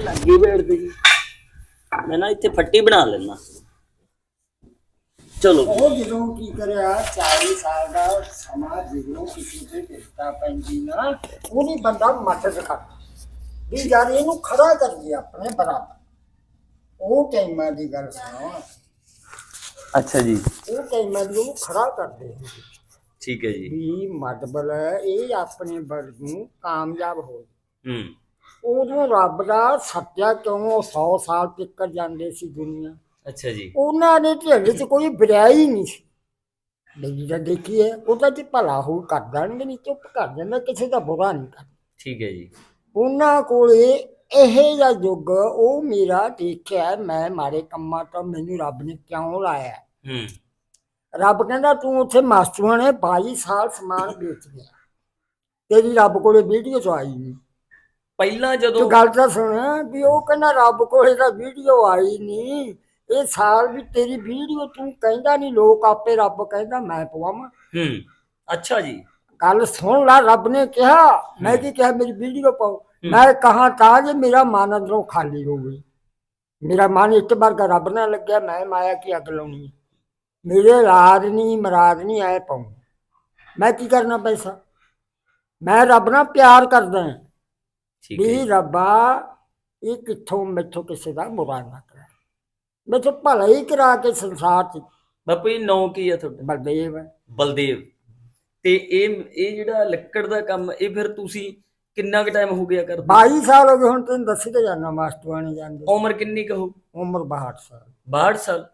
ਸਾਰੇ ਲੱਗੇ ਬੈਠਦੇ ਜੀ ਮੈਂ ਨਾ ਇੱਥੇ ਫੱਟੀ ਬਣਾ ਲੈਣਾ ਚਲੋ। ਉਹ ਜਦੋਂ ਕੀ ਕਰਿਆ 40 ਸਾਲ ਦਾ ਸਮਾਂ ਜਦੋਂ ਕਿਸੇ ਤੇ ਕਿਰਤਾ ਪੈਂਦੀ ਨਾ ਉਹਨੇ ਬੰਦਾ ਮਦਦ ਕਰ ਵੀ ਯਾਰ ਇਹਨੂੰ ਖੜਾ ਕਰ ਲਿਆ ਆਪਣੇ ਬਰਾਬਰ। ਉਹ ਟਾਈਮਾਂ ਦੀ ਗੱਲ ਸੁਣੋ। ਅੱਛਾ ਜੀ। ਉਹ ਟਾਈਮਾਂ ਦੀ ਉਹਨੂੰ ਖੜਾ ਕਰਦੇ ਠੀਕ ਹੈ ਜੀ। ਵੀ ਮਤਲਬ ਇਹ ਆਪਣੇ ਵਰਗ ਨੂੰ ਕਾਮਯਾਬ ਹੋ ਹੂੰ। ਉਦੋਂ ਰੱਬ ਦਾ ਸੱਤਿਆ ਕਿਉਂ 100 ਸਾਲ ਤੱਕ ਜਾਂਦੇ ਸੀ ਦੁਨੀਆ। ਅੱਛਾ ਜੀ। ਉਹਨਾਂ ਦੇ ਢਿੱਡ 'ਚ ਕੋਈ ਬੁਰਾਈ ਨਹੀਂ ਸੀ। ਨਹੀਂ ਤਾਂ ਦੇਖੀਏ ਉਹਦਾ ਤੇ ਭਲਾ ਹੋ ਕਰ ਦੇਣਗੇ ਨਹੀਂ ਚੁੱਪ ਕਰ ਜਾਂਦਾ ਕਿਸੇ ਦਾ ਬੁਰਾ ਨਹੀਂ ਕਰ ਠੀਕ ਹੈ ਜੀ। ਉਹਨਾਂ ਕੋਲੇ ਇਹ ਜਿਹਾ ਯੁੱਗ ਉਹ ਮੇਰਾ ਦੇਖਿਆ ਮੈਂ ਮਾਰੇ ਕੰਮਾਂ ਤੋਂ ਮੈਨੂੰ ਰੱਬ ਨੇ ਕਿਉਂ ਲਾਇਆ? ਹੂੰ। ਰੱਬ ਕਹਿੰਦਾ ਤੂੰ ਉੱਥੇ ਮਾਸਟਰਾਂ ਨੇ 22 ਸਾਲ ਸਮਾਨ ਵੇਚ ਗਿਆ ਤੇਰੀ ਰੱਬ ਕੋਲੇ ਵੀਡੀਓ ਤੋਂ ਆਈ ਨਹੀਂ ਪਹਿਲਾਂ ਤੂੰ ਜਦੋਂ ਗੱਲ ਤਾਂ ਸੁਣ ਵੀ ਉਹ ਕਹਿੰਦਾ ਰੱਬ ਕੋਲੇ ਤਾਂ ਵੀਡੀਓ ਆਈ ਨਹੀਂ। ਇਹ ਸਾਲ ਵੀ ਤੇਰੀ ਵੀਡੀਓ ਤੂੰ ਕਹਿੰਦਾ ਨਹੀਂ ਲੋਕ ਆਪੇ ਰੱਬ ਕਹਿੰਦਾ ਮੈਂ ਪਵਾਵਾਂ। ਹੂੰ ਅੱਛਾ ਜੀ। ਗੱਲ ਸੁਣ ਲੈ ਰੱਬ ਨੇ ਕਿਹਾ ਮੈਂ ਕੀ ਕਿਹਾ ਮੇਰੀ ਵੀਡੀਓ ਪਾਓ। ਮੈਂ ਕਹਾ ਤਾਂ ਜੇ ਮੇਰਾ ਮਨ ਅੰਦਰੋਂ ਖਾਲੀ ਹੋਵੇ। ਮੇਰਾ ਮਨ ਇੱਕ ਵਾਰ ਦਾ ਰੱਬ ਨਾਲ ਲੱਗਿਆ ਮੈਂ ਮਾਇਆ ਕੀ ਅੱਗ ਲਾਉਣੀ ਹੈ। ਮੇਰੇ ਰਾਜ ਨਹੀਂ ਮਰਾਦ ਨਹੀਂ ਆਏ ਪਾਉ। ਮੈਂ ਕੀ ਕਰਨਾ ਪੈਸਾ? ਮੈਂ ਰੱਬ ਨਾਲ ਪਿਆਰ ਕਰਦਾ ਹਾਂ। ਠੀਕ ਵੀ। ਰੱਬਾ ਇਹ ਕਿੱਥੋਂ ਮੈਥੋਂ ਕਿਸੇ ਦਾ ਬੁਰਾ ਨਾ ਕਰਾ? ਮੈਥੋਂ ਭਲਾ ਹੀ ਕਰਾ ਕੇ ਸੰਸਾਰ ਚ। ਬਾਪੂ ਜੀ ਨਾਂ ਕੀ ਆ ਤੁਹਾਡਾ? ਬਲਦੇਵ ਹੈ। ਬਲਦੇਵ। ਤੇ ਇਹ ਇਹ ਜਿਹੜਾ ਲੱਕੜ ਦਾ ਕੰਮ ਇਹ ਫਿਰ ਤੁਸੀਂ ਕਿੰਨਾ ਕੁ ਟਾਈਮ ਹੋ ਗਿਆ ਕਰਦੇ? 22 ਸਾਲ ਹੋ ਗਏ ਹੁਣ ਤੈਨੂੰ ਦੱਸੀ ਤੇ ਜਾਣਾ ਮਾਸਟਰਾਂ ਨੇ ਜਾਂਦੇ। ਉਮਰ ਕਿੰਨੀ ਕਹੋ ਉਮਰ 62 ਸਾਲ। 62 ਸਾਲ।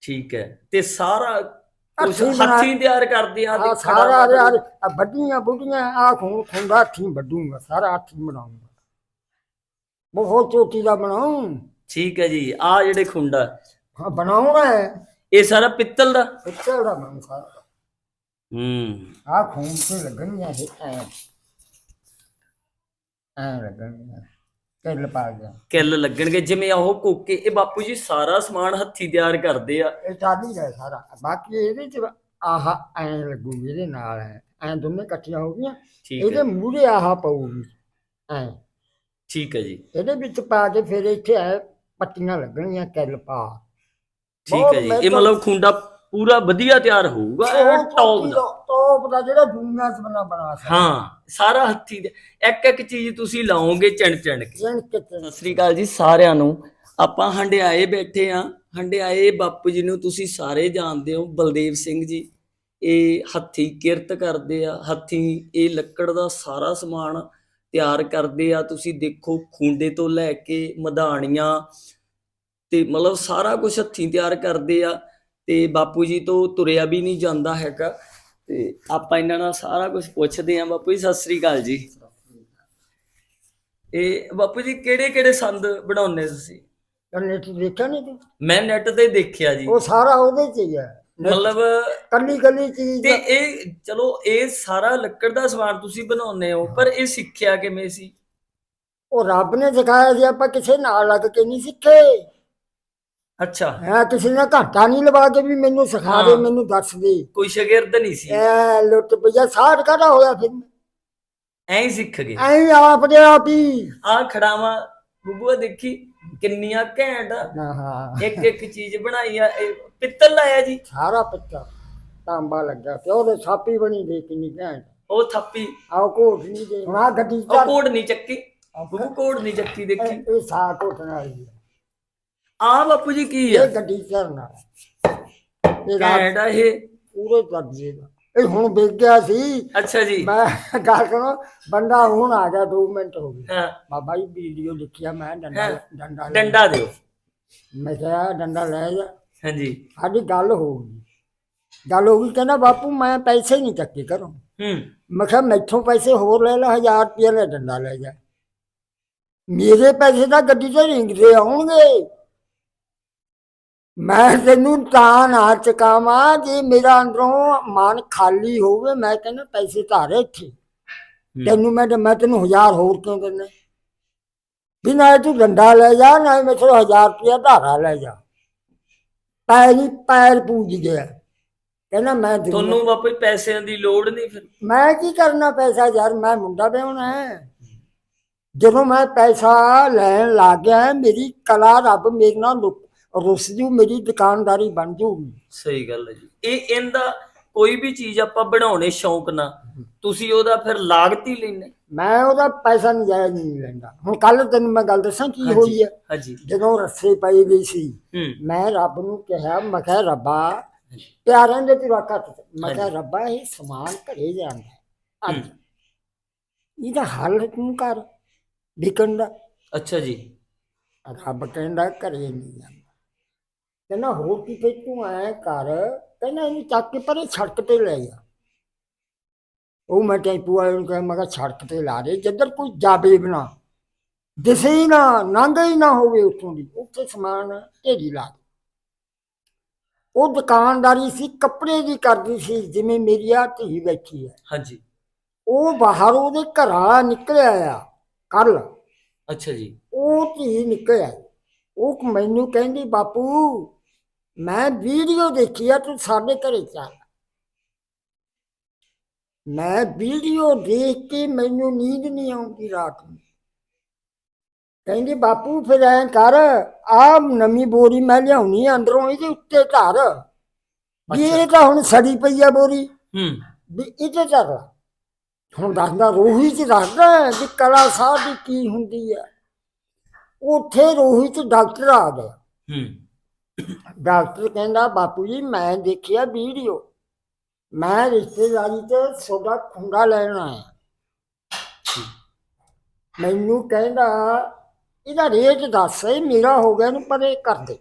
ਠੀਕ ਹੈ। ਤੇ ਸਾਰਾ ਕੁਛ ਹੱਥੀਂ ਬਣਾ- ਹੱਥੀਂ ਤਿਆਰ ਕਰਦੇ ਆ ਆ ਤੇ ਸਾਰਾ ਯਾਰ ਆ ਵੱਡੀਆਂ ਬੁੱਢੀਆਂ ਆ ਖੂਨ ਖੁੰਦਾ ਹੱਥੀਂ ਵੱਡੂਗਾ ਸਾਰਾ ਹੱਥੀਂ ਬਣਾਉਂਗਾ। ਬਹੁਤ ਚੋਟੀ ਦਾ ਬਣਾਉਂ। ਠੀਕ ਹੈ ਜੀ ਆ ਜਿਹੜੇ ਖੁੰਡਾ ਹਾਂ ਬਣਾਉਣਾ ਹੈ ਇਹ ਸਾਰਾ ਪਿੱਤਲ ਦਾ? ਪਿੱਤਲ ਦਾ ਬਣਾਉਂ ਸਾਰਾ। ਹੂੰ। ਆ ਖੂਨ ਤੇ ਲੱਗਣੀਆਂ ਇਹ ਐ। ਐ ਲੱਗਣੀਆਂ ਕਿੱਲ ਪਾ ਗਿਆ। ਕਿੱਲ ਲੱਗਣਗੇ ਜਿਵੇਂ ਉਹ ਕੋਕੇ ਇਹ ਬਾਪੂ ਜੀ ਸਾਰਾ ਸਮਾਨ ਹੱਥੀਂ ਤਿਆਰ ਕਰਦੇ ਆ। ਇਹ ਚਾਦੀ ਹੈ ਸਾਰਾ। ਬਾਕੀ ਇਹਦੇ ਚ ਆਹ ਐ ਲੱਗੂਗੀ ਇਹਦੇ ਨਾਲ ਐ। ਐ ਦੋਨੇ ਇਕੱਠੀਆਂ ਹੋ ਗਈਆਂ। ਠੀਕ ਇਹਦੇ ਮੂਹਰੇ ਆਹ ਪਊਗੀ ਐ। ਠੀਕ ਹੈ ਜੀ। ਇਹਦੇ ਵਿੱਚ ਪਾ ਕੇ ਫਿਰ ਇੱਥੇ ਐ ਪੱਟੀਆਂ ਲੱਗਣਗੀਆਂ ਕਿੱਲ ਪਾ। ਠੀਕ ਬਹੁਤ ਹੈ ਜੀ। ਇਹ ਮਿਹਨਤ- ਮਤਲਬ ਖੁੰਡਾ ਪੂਰਾ ਵਧੀਆ ਤਿਆਰ ਹੋਊਗਾ ਐਨ ਟੌਪ ਦਾ। ਟੌਪ ਦਾ ਜਿਹੜਾ ਦੁਨੀਆ ਚ ਬਣਾ ਬਣਾ ਸਕਦਾ। ਹਾਂ ਸਾਰਾ ਹੱਥੀ ਦੇ ਇੱਕ ਇੱਕ ਚੀਜ਼ ਤੁਸੀਂ ਲਾਓਗੇ ਚਿਣ ਚਿਣ ਕੇ। ਸਤਿ ਸ੍ਰੀ ਅਕਾਲ ਜੀ ਸਾਰਿਆਂ ਨੂੰ। ਆਪਾਂ ਹੰਡਿਆਏ ਬੈਠੇ ਆ। ਹੰਡਿਆਏ ਬਾਪੂ ਜੀ ਨੂੰ ਤੁਸੀਂ ਸਾਰੇ ਜਾਣਦੇ ਹੋ ਬਲਦੇਵ ਸਿੰਘ ਜੀ। ਇਹ ਹੱਥੀ ਕਿਰਤ ਕਰਦੇ ਆ ਹੱਥੀ ਇਹ ਲੱਕੜ ਦਾ ਸਾਰਾ ਸਮਾਨ ਤਿਆਰ ਕਰਦੇ ਆ। ਤੁਸੀਂ ਦੇਖੋ ਖੁੰਡੇ ਤੋਂ ਲੈ ਕੇ ਮਧਾਣੀਆਂ ਤੇ ਮਤਲਬ ਸਾਰਾ ਕੁਝ ਹੱਥੀ ਤਿਆਰ ਕਰਦੇ ਆ। ਤੇ ਬਾਪੂ ਜੀ ਤੋਂ ਤੁਰਿਆ ਵੀ ਨਹੀਂ ਜਾਂਦਾ ਹੈਗਾ। ਤੇ ਆਪਾਂ ਇਹਨਾਂ ਨਾਲ ਸਾਰਾ ਕੁਝ ਪੁੱਛਦੇ ਆ ਬਾਪੂ ਜੀ ਸਤਿ ਸ੍ਰੀ ਅਕਾਲ ਜੀ। ਇਹ ਬਾਪੂ ਜੀ ਕਿਹੜੇ ਕਿਹੜੇ ਸੰਦ ਬਣਾਉਂਦੇ ਤੁਸੀਂ? ਕੰਨੇ ਦੇਖਿਆ ਨਹੀਂ ਤੂੰ? ਮੈਂ ਨੈਟ ਤੇ ਦੇਖਿਆ ਜੀ। ਉਹ ਸਾਰਾ ਉਹਦੇ ਚ ਹੀ ਹੈ ਮਤਲਬ ਕੱਲੀ ਕੱਲੀ ਚੀਜ਼ ਤੇ ਇਹ ਚਲੋ ਇਹ ਸਾਰਾ ਲੱਕੜ ਦਾ ਸਮਾਨ ਤੁਸੀਂ ਬਣਾਉਂਦੇ ਹੋ ਪਰ ਇਹ ਸਿੱਖਿਆ ਕਿਵੇਂ ਸੀ? ਉਹ ਰੱਬ ਨੇ ਸਿਖਾਇਆ ਸੀ ਆਪਾਂ ਕਿਸੇ ਨਾਲ ਲੱਗ ਕੇ ਨਹੀਂ ਸਿੱਖੇ। ਅੱਛਾ। ਹੈ ਕਿਸੇ ਨੇ ਘਾਟਾ ਨਹੀਂ ਲਵਾ ਕੇ ਵੀ ਮੈਨੂੰ ਸਿਖਾ ਦੇ ਹਾਂ। ਮੈਨੂੰ ਦੱਸ ਦੇ। ਕੋਈ ਸ਼ਾਗਿਰਦ ਨਹੀਂ ਸੀ। ਐ ਲੁੱਟ ਪਈਆ ਸਾੜ ਕਾਦਾ ਹੋਇਆ ਫਿਰ? ਐਂ ਹੀ ਸਿੱਖ ਗਏ। ਐਂ ਆਪ ਦੇ ਆਪ ਹੀ। ਆ ਖੜਾਵਾ ਬੁੱਬੂਆ ਦੇਖੀ ਕਿੰਨੀਆਂ ਘੈਂਟ ਆ। ਹਾਂ ਹਾਂ। ਇੱਕ ਇੱਕ ਚੀਜ਼ ਬਣਾਈ ਆ ਇਹ ਪਿੱਤਲ ਲਾਇਆ ਜੀ। ਸਾਰਾ ਪੱਤਾ ਤਾਂਬਾ ਲੱਗਾ ਤੇ ਉਹਦੇ ਛਾਪੀ ਬਣੀ ਦੇ ਕਿੰਨੀ ਘੈਂਟ। ਉਹ ਥੱਪੀ। ਆਹ ਕੋਟ ਨਹੀਂ ਦੇ ਹੁਣ ਆ ਗੱਡੀ ਉਹ ਚੱਲ। ਨਹੀਂ ਚੱਕੀ। ਬੁੱਬੂ ਕੋਡ ਨਹੀਂ ਚੱਕੀ ਦੇਖੀ। ਇਹ ਇਹ ਸਾਹ ਕੋਟਣ ਵਾਲੀ ਹੈ ਆ ਬਾਪੂ ਜੀ ਕੀ ਆ? ਇਹ ਗੱਡੀ ਚੜਨਾ ਇਹ ਰਾਤ ਇਹ? ਪੂਰੇ ਦਰਜੇ ਦਾ ਇਹ ਹੁਣ ਵੇਚ ਗਿਆ ਸੀ। ਅੱਛਾ ਜੀ। ਮੈਂ ਗੱਲ ਕਰੋ ਬੰਦਾ ਹੁਣ ਆ ਗਿਆ 2 ਮਿੰਟ ਹੋ ਗਏ। ਹਾਂ। ਬਾਬਾ ਜੀ ਵੀਡੀਓ ਲਿਖਿਆ ਮੈਂ ਡੰਡਾ ਹਾਂ। ਡੰਡਾ ਲੈ- ਡੰਡਾ ਦਿਓ। ਮੈਂ ਕਿਹਾ ਡੰਡਾ ਲੈ ਜਾ। ਹਾਂਜੀ। ਸਾਡੀ ਗੱਲ ਹੋ ਗਈ। ਗੱਲ ਹੋ ਗਈ ਕਹਿੰਦਾ ਬਾਪੂ ਮੈਂ ਪੈਸੇ ਨਹੀਂ ਚੱਕੇ ਕਰੋ ਹੂੰ। ਮੈਂ ਕਿਹਾ ਮੈਥੋਂ ਪੈਸੇ ਹੋਰ ਲੈ ਲੈ 1000 ਰੁਪਏ ਲੈ ਡੰਡਾ ਲੈ ਜਾ। ਮੇਰੇ ਪੈਸੇ ਤਾਂ ਗੱਡੀ ਤੇ ਰਿੰਗਦੇ ਆਉਣਗੇ। ਮੈਂ ਤੈਨੂੰ ਤਾਂ ਨਾ ਚਕਾਵਾਂ ਜੇ ਮੇਰਾ ਅੰਦਰੋਂ ਮਨ ਖਾਲੀ ਹੋਵੇ ਮੈਂ ਕਹਿੰਦਾ ਪੈਸੇ ਧਾਰੇ ਇੱਥੇ। ਤੈਨੂੰ ਮੈਂ ਮੈਂ ਤੈਨੂੰ 1000 ਹੋਰ ਕਿਉਂ ਦਿੰਦਾ? ਵੀ ਨਾ ਤੂੰ ਡੰਡਾ ਲੈ ਜਾ ਨਾ ਮੈਥੋਂ 1000 ਰੁਪਏ ਧਾਰਾ ਲੈ ਜਾ। ਪੈਰ ਹੀ ਪੈਰ ਪੂਜ ਗਿਆ। ਕਹਿੰਦਾ ਮੈਂ ਤੁਹਾਨੂੰ ਬਾਪੂ ਪੈਸਿਆਂ ਦੀ ਲੋੜ ਨਹੀਂ ਫਿਰ। ਮੈਂ ਕੀ ਕਰਨਾ ਪੈਸਾ ਯਾਰ? ਮੈਂ ਮੁੰਡਾ ਵਿਆਹਣਾ ਹੈ। ਜਦੋਂ ਮੈਂ ਪੈਸਾ ਲੈਣ ਲੱਗ ਗਿਆ ਮੇਰੀ ਕਲਾ ਰੱਬ ਮੇਰੇ ਨਾਲ ਲੁ- ਰੁੱਸ ਜੂ ਮੇਰੀ ਦੁਕਾਨਦਾਰੀ ਬਣ ਜੂਗੀ ਸਹੀ ਗੱਲ ਹੈ ਜੀ। ਇਹ ਇਹਦਾ ਕੋਈ ਵੀ ਚੀਜ਼ ਆਪਾਂ ਬਣਾਉਣੇ ਸ਼ੌਂਕ ਨਾਲ ਤੁਸੀਂ ਉਹਦਾ ਫਿਰ ਲਾਗਤ ਹੀ ਲੈਣੇ ਮੈਂ ਉਹਦਾ ਪੈਸਾ ਨਜਾਇਜ਼ ਨਹੀਂ ਲੈਂਦਾ। ਹੁਣ ਕੱਲ ਤੈਨੂੰ ਮੈਂ ਗੱਲ ਦੱਸਾਂ ਕੀ ਹੋਈ ਹੈ? ਹਾਂਜੀ। ਜਦੋਂ ਰੱਸੇ ਪਈ ਗਈ ਸੀ ਮੈਂ ਰੱਬ ਨੂੰ ਕਿਹਾ ਮੈਂ ਕਿਹਾ ਰੱਬਾ ਪਿਆਰਿਆਂ ਦੇ ਤੇਰਾ ਘੱਟ ਮੈਂ ਕਿਹਾ ਰੱਬਾ ਇਹ ਸਮਾਨ ਘਰੇ ਜਾਂਦਾ ਅੱਜ। ਇਹਦਾ ਹੱਲ ਤੂੰ ਕਰ। ਵਿਕਣ ਦਾ। ਅੱਛਾ ਜੀ। ਰੱਬ ਕਹਿੰਦਾ ਘਰੇ ਨਹੀਂ ਜਾਂਦਾ ਕਹਿੰਦਾ ਹੋਰ ਕੀ ਫੇ ਤੂੰ ਐ ਕਰ। ਕਹਿੰਦਾ ਇਹਨੂੰ ਚੱਕ ਕੇ ਪਰੇ ਸੜਕ ਤੇ ਲੈ ਜਾ। ਉਹ ਮੈਂ ਟੈਂਪੂ ਵਾਲੇ ਨੂੰ ਕਿਹਾ ਮੈਂ ਕਿਹਾ ਸੜਕ ਤੇ ਲਾ ਦੇ ਜਿੱਧਰ ਕੋਈ ਜਾਵੇ ਬਣਾ ਦਿਸੇ ਹੀ ਨਾ ਹੀ ਨਾ ਹੋਵੇ ਉੱਥੋਂ ਦੀ। ਉੱਥੇ ਸਮਾਨ ਢੇਰੀ ਲਾ ਦੇ। ਉਹ ਦੁਕਾਨਦਾਰੀ ਸੀ ਕੱਪੜੇ ਦੀ ਕਰਦੀ ਸੀ ਜਿਵੇਂ ਮੇਰੀ ਆ ਧੀ ਬੈਠੀ ਹੈ। ਹਾਂਜੀ। ਉਹ ਬਾਹਰ ਉਹਦੇ ਘਰ ਨਿਕਲਿਆ ਆ ਕੱਲ ਅੱਛਾ ਜੀ। ਉਹ ਧੀ ਨਿਕਲਿਆ। ਉਹ ਮੈਨੂੰ ਕਹਿੰਦੀ ਬਾਪੂ ਮੈਂ ਵੀਡੀਓ ਦੇਖੀ ਆ ਤੂੰ ਸਾਡੇ ਘਰੇ ਚੱਲ। ਮੈਂ ਵੀਡੀਓ ਦੇਖ ਕੇ ਮੈਨੂੰ ਨੀਂਦ ਨਹੀਂ ਆਉਂਦੀ ਰਾਤ ਨੂੰ। ਕਹਿੰਦੀ ਬਾਪੂ ਫਿਰ ਐ ਕਰ ਆ ਨਵੀਂ ਬੋਰੀ ਮੈਂ ਲਿਆਉਣੀ ਆ ਅੰਦਰੋਂ ਇਹਦੇ ਉੱਤੇ ਧਰ। ਵੀ ਇਹ ਤਾਂ ਹੁਣ ਸੜੀ ਪਈ ਆ ਬੋਰੀ। ਹੂੰ। ਵੀ ਇਹਦੇ ਧਰ। ਹੁਣ ਦੱਸਦਾ ਰੋਹੀ ਚ ਦੱਸਦਾ ਵੀ ਕਲਾ ਸਾਹਿਬ ਦੀ ਕੀ ਹੁੰਦੀ ਹੈ ਉੱਥੇ ਰੋਹੀ ਚ ਡਾਕਟਰ ਆ ਗਿਆ। ਹੂੰ। ਡਾਕਟਰ ਕਹਿੰਦਾ ਬਾਪੂ ਜੀ ਮੈਂ ਦੇਖਿਆ ਵੀਡੀਓ। ਮੈਂ ਰਿਸ਼ਤੇਦਾਰੀ ਤੇ ਤੁਹਾਡਾ ਖੁੰਡਾ ਲੈਣ ਆਇਆ। ਮੈਨੂੰ ਕਹਿੰਦਾ ਇਹਦਾ ਰੇਟ ਦੱਸ ਇਹ ਮੇਰਾ ਹੋ ਗਿਆ ਇਹਨੂੰ ਪਰੇ ਕਰ ਦੇ।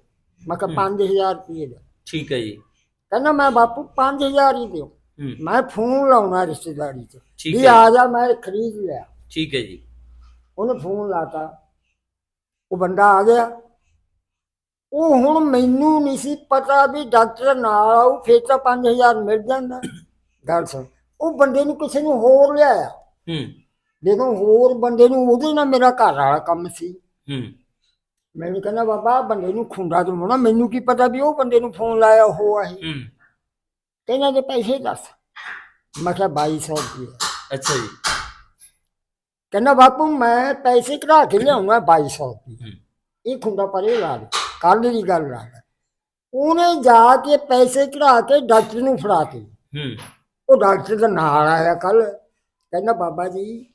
ਮੈਂ ਕਿਹਾ 5000 ਰੁਪਏ ਦਾ। ਠੀਕ ਹੈ ਜੀ। ਕਹਿੰਦਾ ਮੈਂ ਬਾਪੂ 5000 ਹੀ ਦਿਓ। ਮੈਂ ਫੋਨ ਲਾਉਣਾ ਰਿਸ਼ਤੇਦਾਰੀ ਚ ਵੀ ਆ ਜਾ ਮੈਂ ਖਰੀਦ ਲਿਆ। ਠੀਕ ਹੈ ਜੀ। ਉਹਨੇ ਫੋਨ ਲਾਤਾ। ਉਹ ਬੰਦਾ ਆ ਗਿਆ। ਉਹ ਹੁਣ ਮੈਨੂੰ ਨਹੀਂ ਸੀ ਪਤਾ ਵੀ ਡਾਕਟਰ ਨਾਲ ਆਉ ਫੇਰ ਤਾਂ 5000 ਮਿਲ ਜਾਂਦਾ। ਗੱਲ ਸੁਣ ਉਹ ਬੰਦੇ ਨੂੰ ਕਿਸੇ ਨੂੰ ਹੋਰ ਲਿਆਇਆ। ਹੂੰ। ਦੇਖੋ ਹੋਰ ਬੰਦੇ ਨੂੰ ਉਹਦੇ ਨਾਲ ਮੇਰਾ ਘਰ ਵਾਲਾ ਕੰਮ ਸੀ। ਹੂੰ। ਮੈਨੂੰ ਕਹਿੰਦਾ ਬਾਬਾ ਬੰਦੇ ਨੂੰ ਖੁੰਡਾ ਦਵਾਉਣਾ ਮੈਨੂੰ ਕੀ ਪਤਾ ਵੀ ਉਹ ਬੰਦੇ ਨੂੰ ਫੋਨ ਲਾਇਆ ਉਹ ਆਹੀ ਹੂੰ। ਕਹਿੰਦਾ ਦੇ ਪੈਸੇ ਦੱਸ। ਮੈਂ ਕਿਹਾ 2200 ਰੁਪਏ ਅੱਛਾ ਜੀ। ਕਹਿੰਦਾ ਬਾਪੂ ਮੈਂ ਪੈਸੇ ਕਢਾ ਕੇ ਲਿਆਉਂਗਾ 2200 ਰੁਪਏ ਇਹ ਖੁੰਡਾ ਪਰੇ ਲਾ ਦੇ। ਕੱਲ ਦੀ ਗੱਲ ਲਾ ਦੇ ਉਹਨੇ ਜਾ ਕੇ ਪੈਸੇ ਕਢਾ ਕੇ ਡਾਕਟਰ ਨੂੰ ਫੜਾਤੇ ਹੂੰ। ਉਹ ਡਾਕਟਰ ਦਾ ਨਾਲ ਆਇਆ ਕੱਲ ਕਹਿੰਦਾ ਬਾਬਾ ਜੀ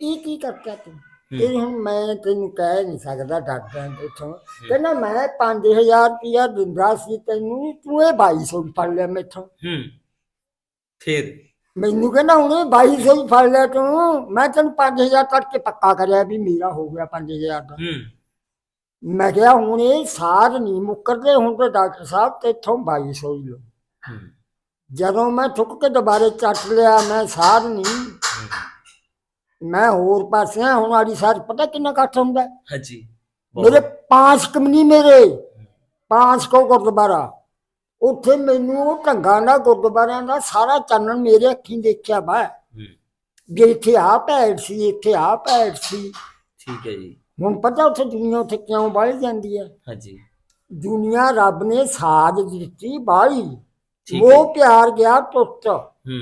ਇਹ ਕੀ ਕਰਤਾ ਤੂੰ? ਇਹ ਹੁਣ ਮੈਂ ਤੈਨੂੰ ਕਹਿ ਨਹੀਂ ਸਕਦਾ ਡਾਕਟਰਾਂ ਦੇ ਤੋਂ ਕਹਿੰਦਾ ਮੈਂ 5000 ਰੁਪਇਆ ਦਿੰਦਾ ਸੀ ਤੈਨੂੰ ਤੂੰ ਇਹ 2200 ਫੜ ਲਿਆ ਮੈਥੋਂ। ਹੂੰ। ਫਿਰ? ਮੈਨੂੰ ਕਹਿੰਦਾ ਉਹਨੇ 2200 ਹੀ ਫੜ ਲਿਆ ਤੂੰ। ਮੈਂ ਤੈਨੂੰ 5000 ਤੱਕ ਕੇ ਪੱਕਾ ਕਰਿਆ ਵੀ ਮੇਰਾ ਹੋ ਗਿਆ 5000 ਦਾ। ਹੂੰ। ਮੈਂ ਕਿਹਾ ਹੁਣ ਇਹ ਸਾਰ ਨਹੀਂ ਮੁੱਕਰਦੇ ਹੁਣ ਤੇ ਡਾਕਟਰ ਸਾਹਿਬ ਤੇ ਇੱਥੋਂ 2200 ਹੀ ਲਓ। ਹੂੰ। ਜਦੋਂ ਮੈਂ ਥੁੱਕ ਕੇ ਦੁਬਾਰੇ ਚੱਟ ਲਿਆ ਮੈਂ ਸਾਰ ਨਹੀਂ। ਮੈਂ ਹੋਰ ਪਾਸੇ ਹੁਣ ਵਾਲੀ ਸਾਰ ਪਤਾ ਕਿੰਨਾ ਇਕੱਠ ਹੁੰਦਾ? ਹਾਂਜੀ। ਮੇਰੇ ਪਾਂਚ ਕਮਨੀ ਮੇਰੇ। ਪਾਂਚ ਕੋ ਗੁਰਦੁਆਰਾ। ਉੱਥੇ ਮੈਨੂੰ ਉਹ ਢੰਗਾਂ ਦਾ ਗੁਰਦੁਆਰਿਆਂ ਦਾ ਸਾਰਾ ਚਾਨਣ ਮੇਰੇ ਅੱਖੀਂ ਦੇਖਿਆ ਵਾ। ਵੀ ਇੱਥੇ ਆ ਭੈੜ ਸੀ ਇੱਥੇ ਆ ਭੈੜ ਸੀ। ਠੀਕ ਹੈ ਜੀ। ਹੁਣ ਪਤਾ ਉੱਥੇ ਦੁਨੀਆ ਉੱਥੇ ਕਿਉਂ ਬਾਹਲੀ ਜਾਂਦੀ ਹੈ? ਹਾਂਜੀ। ਦੁਨੀਆ ਰੱਬ ਨੇ ਸਾਜ ਦਿੱਤੀ ਬਾਹਲੀ। ਉਹ ਪਿਆਰ ਗਿਆ ਟੁੱਟ ਹੂੰ।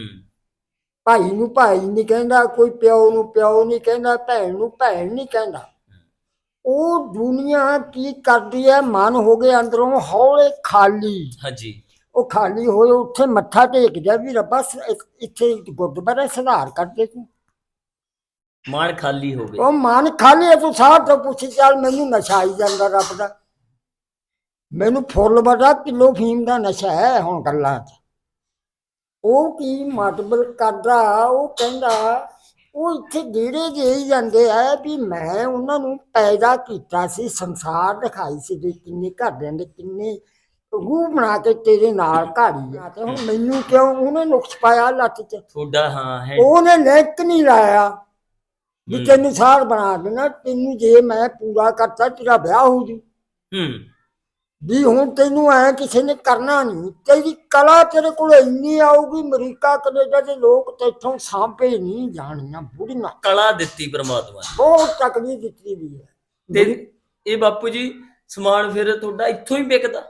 ਭਾਈ ਨੂੰ ਭਾਈ ਨਹੀਂ ਕਹਿੰਦਾ ਕੋਈ ਪਿਓ ਨੂੰ ਪਿਓ ਨਹੀਂ ਕਹਿੰਦਾ ਭੈਣ ਨੂੰ ਭੈਣ ਨਹੀਂ ਕਹਿੰਦਾ। ਉਹ ਦੁਨੀਆ ਕੀ ਕਰਦੀ ਹੈ? ਮਨ ਹੋ ਗਏ ਅੰਦਰੋਂ ਹੌਲੇ ਖਾਲੀ। ਹਾਂਜੀ। ਉਹ ਖਾਲੀ ਹੋਏ ਉੱਥੇ ਮੱਥਾ ਟੇਕਦਾ ਵੀ ਰੱਬਾ ਇੱਥੇ ਗੁਰਦੁਆਰਾ ਸੁਧਾਰ ਕਰਦੇ ਤੂੰ। ਮਨ ਖਾਲੀ ਹੋ ਗਿਆ ਉਹ ਮਨ ਖਾਲੀ ਹੈ ਤੂੰ ਸਾਹ ਤੋਂ ਪੁੱਛ ਚੱਲ ਮੈਨੂੰ ਨਸ਼ਾ ਆਈ ਜਾਂਦਾ ਰੱਬ ਦਾ। ਮੈਨੂੰ ਫੁੱਲ ਬੜਾ ਕਿਲੋ ਫੀਮ ਦਾ ਨਸ਼ਾ ਹੈ ਹੁਣ ਗੱਲਾਂ 'ਚ। ਉਹ ਕੀ ਮਤਲਬ ਕਰਦਾ ਉਹ ਕਹਿੰਦਾ ਉਹ ਇੱਥੇ ਜਿਹੜੇ ਦੇ ਹੀ ਜਾਂਦੇ ਆ ਵੀ ਮੈਂ ਉਹਨਾਂ ਨੂੰ ਪੈਦਾ ਕੀਤਾ ਸੀ ਸੰਸਾਰ ਦਿਖਾਈ ਸੀ ਵੀ ਕਿੰਨੇ ਘਰਦਿਆਂ ਦੇ ਕਿੰਨੇ ਰੂਹ ਬਣਾ ਕੇ ਤੇਰੇ ਨਾਲ ਘਾੜੀ ਆ। ਤੇ ਹੁਣ ਮੈਨੂੰ ਕਿਉਂ ਉਹਨੇ ਨੁਕਸ ਪਾਇਆ ਲੱਤ 'ਚ? ਤੁਹਾਡਾ ਹਾਂ ਹੈ। ਉਹਨੇ ਲਿੰਕ ਨਹੀਂ ਲਾਇਆ। ਵੀ। ਤੈਨੂੰ ਸਾਰ ਬਣਾ ਦੇਣਾ ਤੈਨੂੰ ਜੇ ਮੈਂ ਪੂਰਾ ਕਰਤਾ ਤੇਰਾ ਵਿਆਹ ਹੋ ਜੂ। ਹੂੰ। ਵੀ ਹੁਣ ਤੈਨੂੰ ਐ ਕਿਸੇ ਨੇ ਕਰਨਾ ਨਹੀਂ ਤੇਰੀ ਕਲਾ ਤੇਰੇ ਕੋਲ ਇੰਨੀ ਆਊਗੀ ਅਮਰੀਕਾ ਕੈਨੇਡਾ ਦੇ ਲੋਕ ਤੇਥੋਂ ਸਾਂਭੇ ਨਹੀਂ ਜਾਣੀਆਂ ਬੁੜੀਆਂ। ਕਲਾ ਦਿੱਤੀ ਪ੍ਰਮਾਤਮਾ ਨੇ। ਬਹੁਤ ਤਕੜੀ ਦਿੱਤੀ ਵੀ ਹੈ। ਤੇ ਇਹ ਬਾਪੂ ਜੀ ਸਮਾਨ ਫਿਰ ਤੁਹਾਡਾ ਇੱਥੋਂ ਹੀ ਵਿਕਦਾ?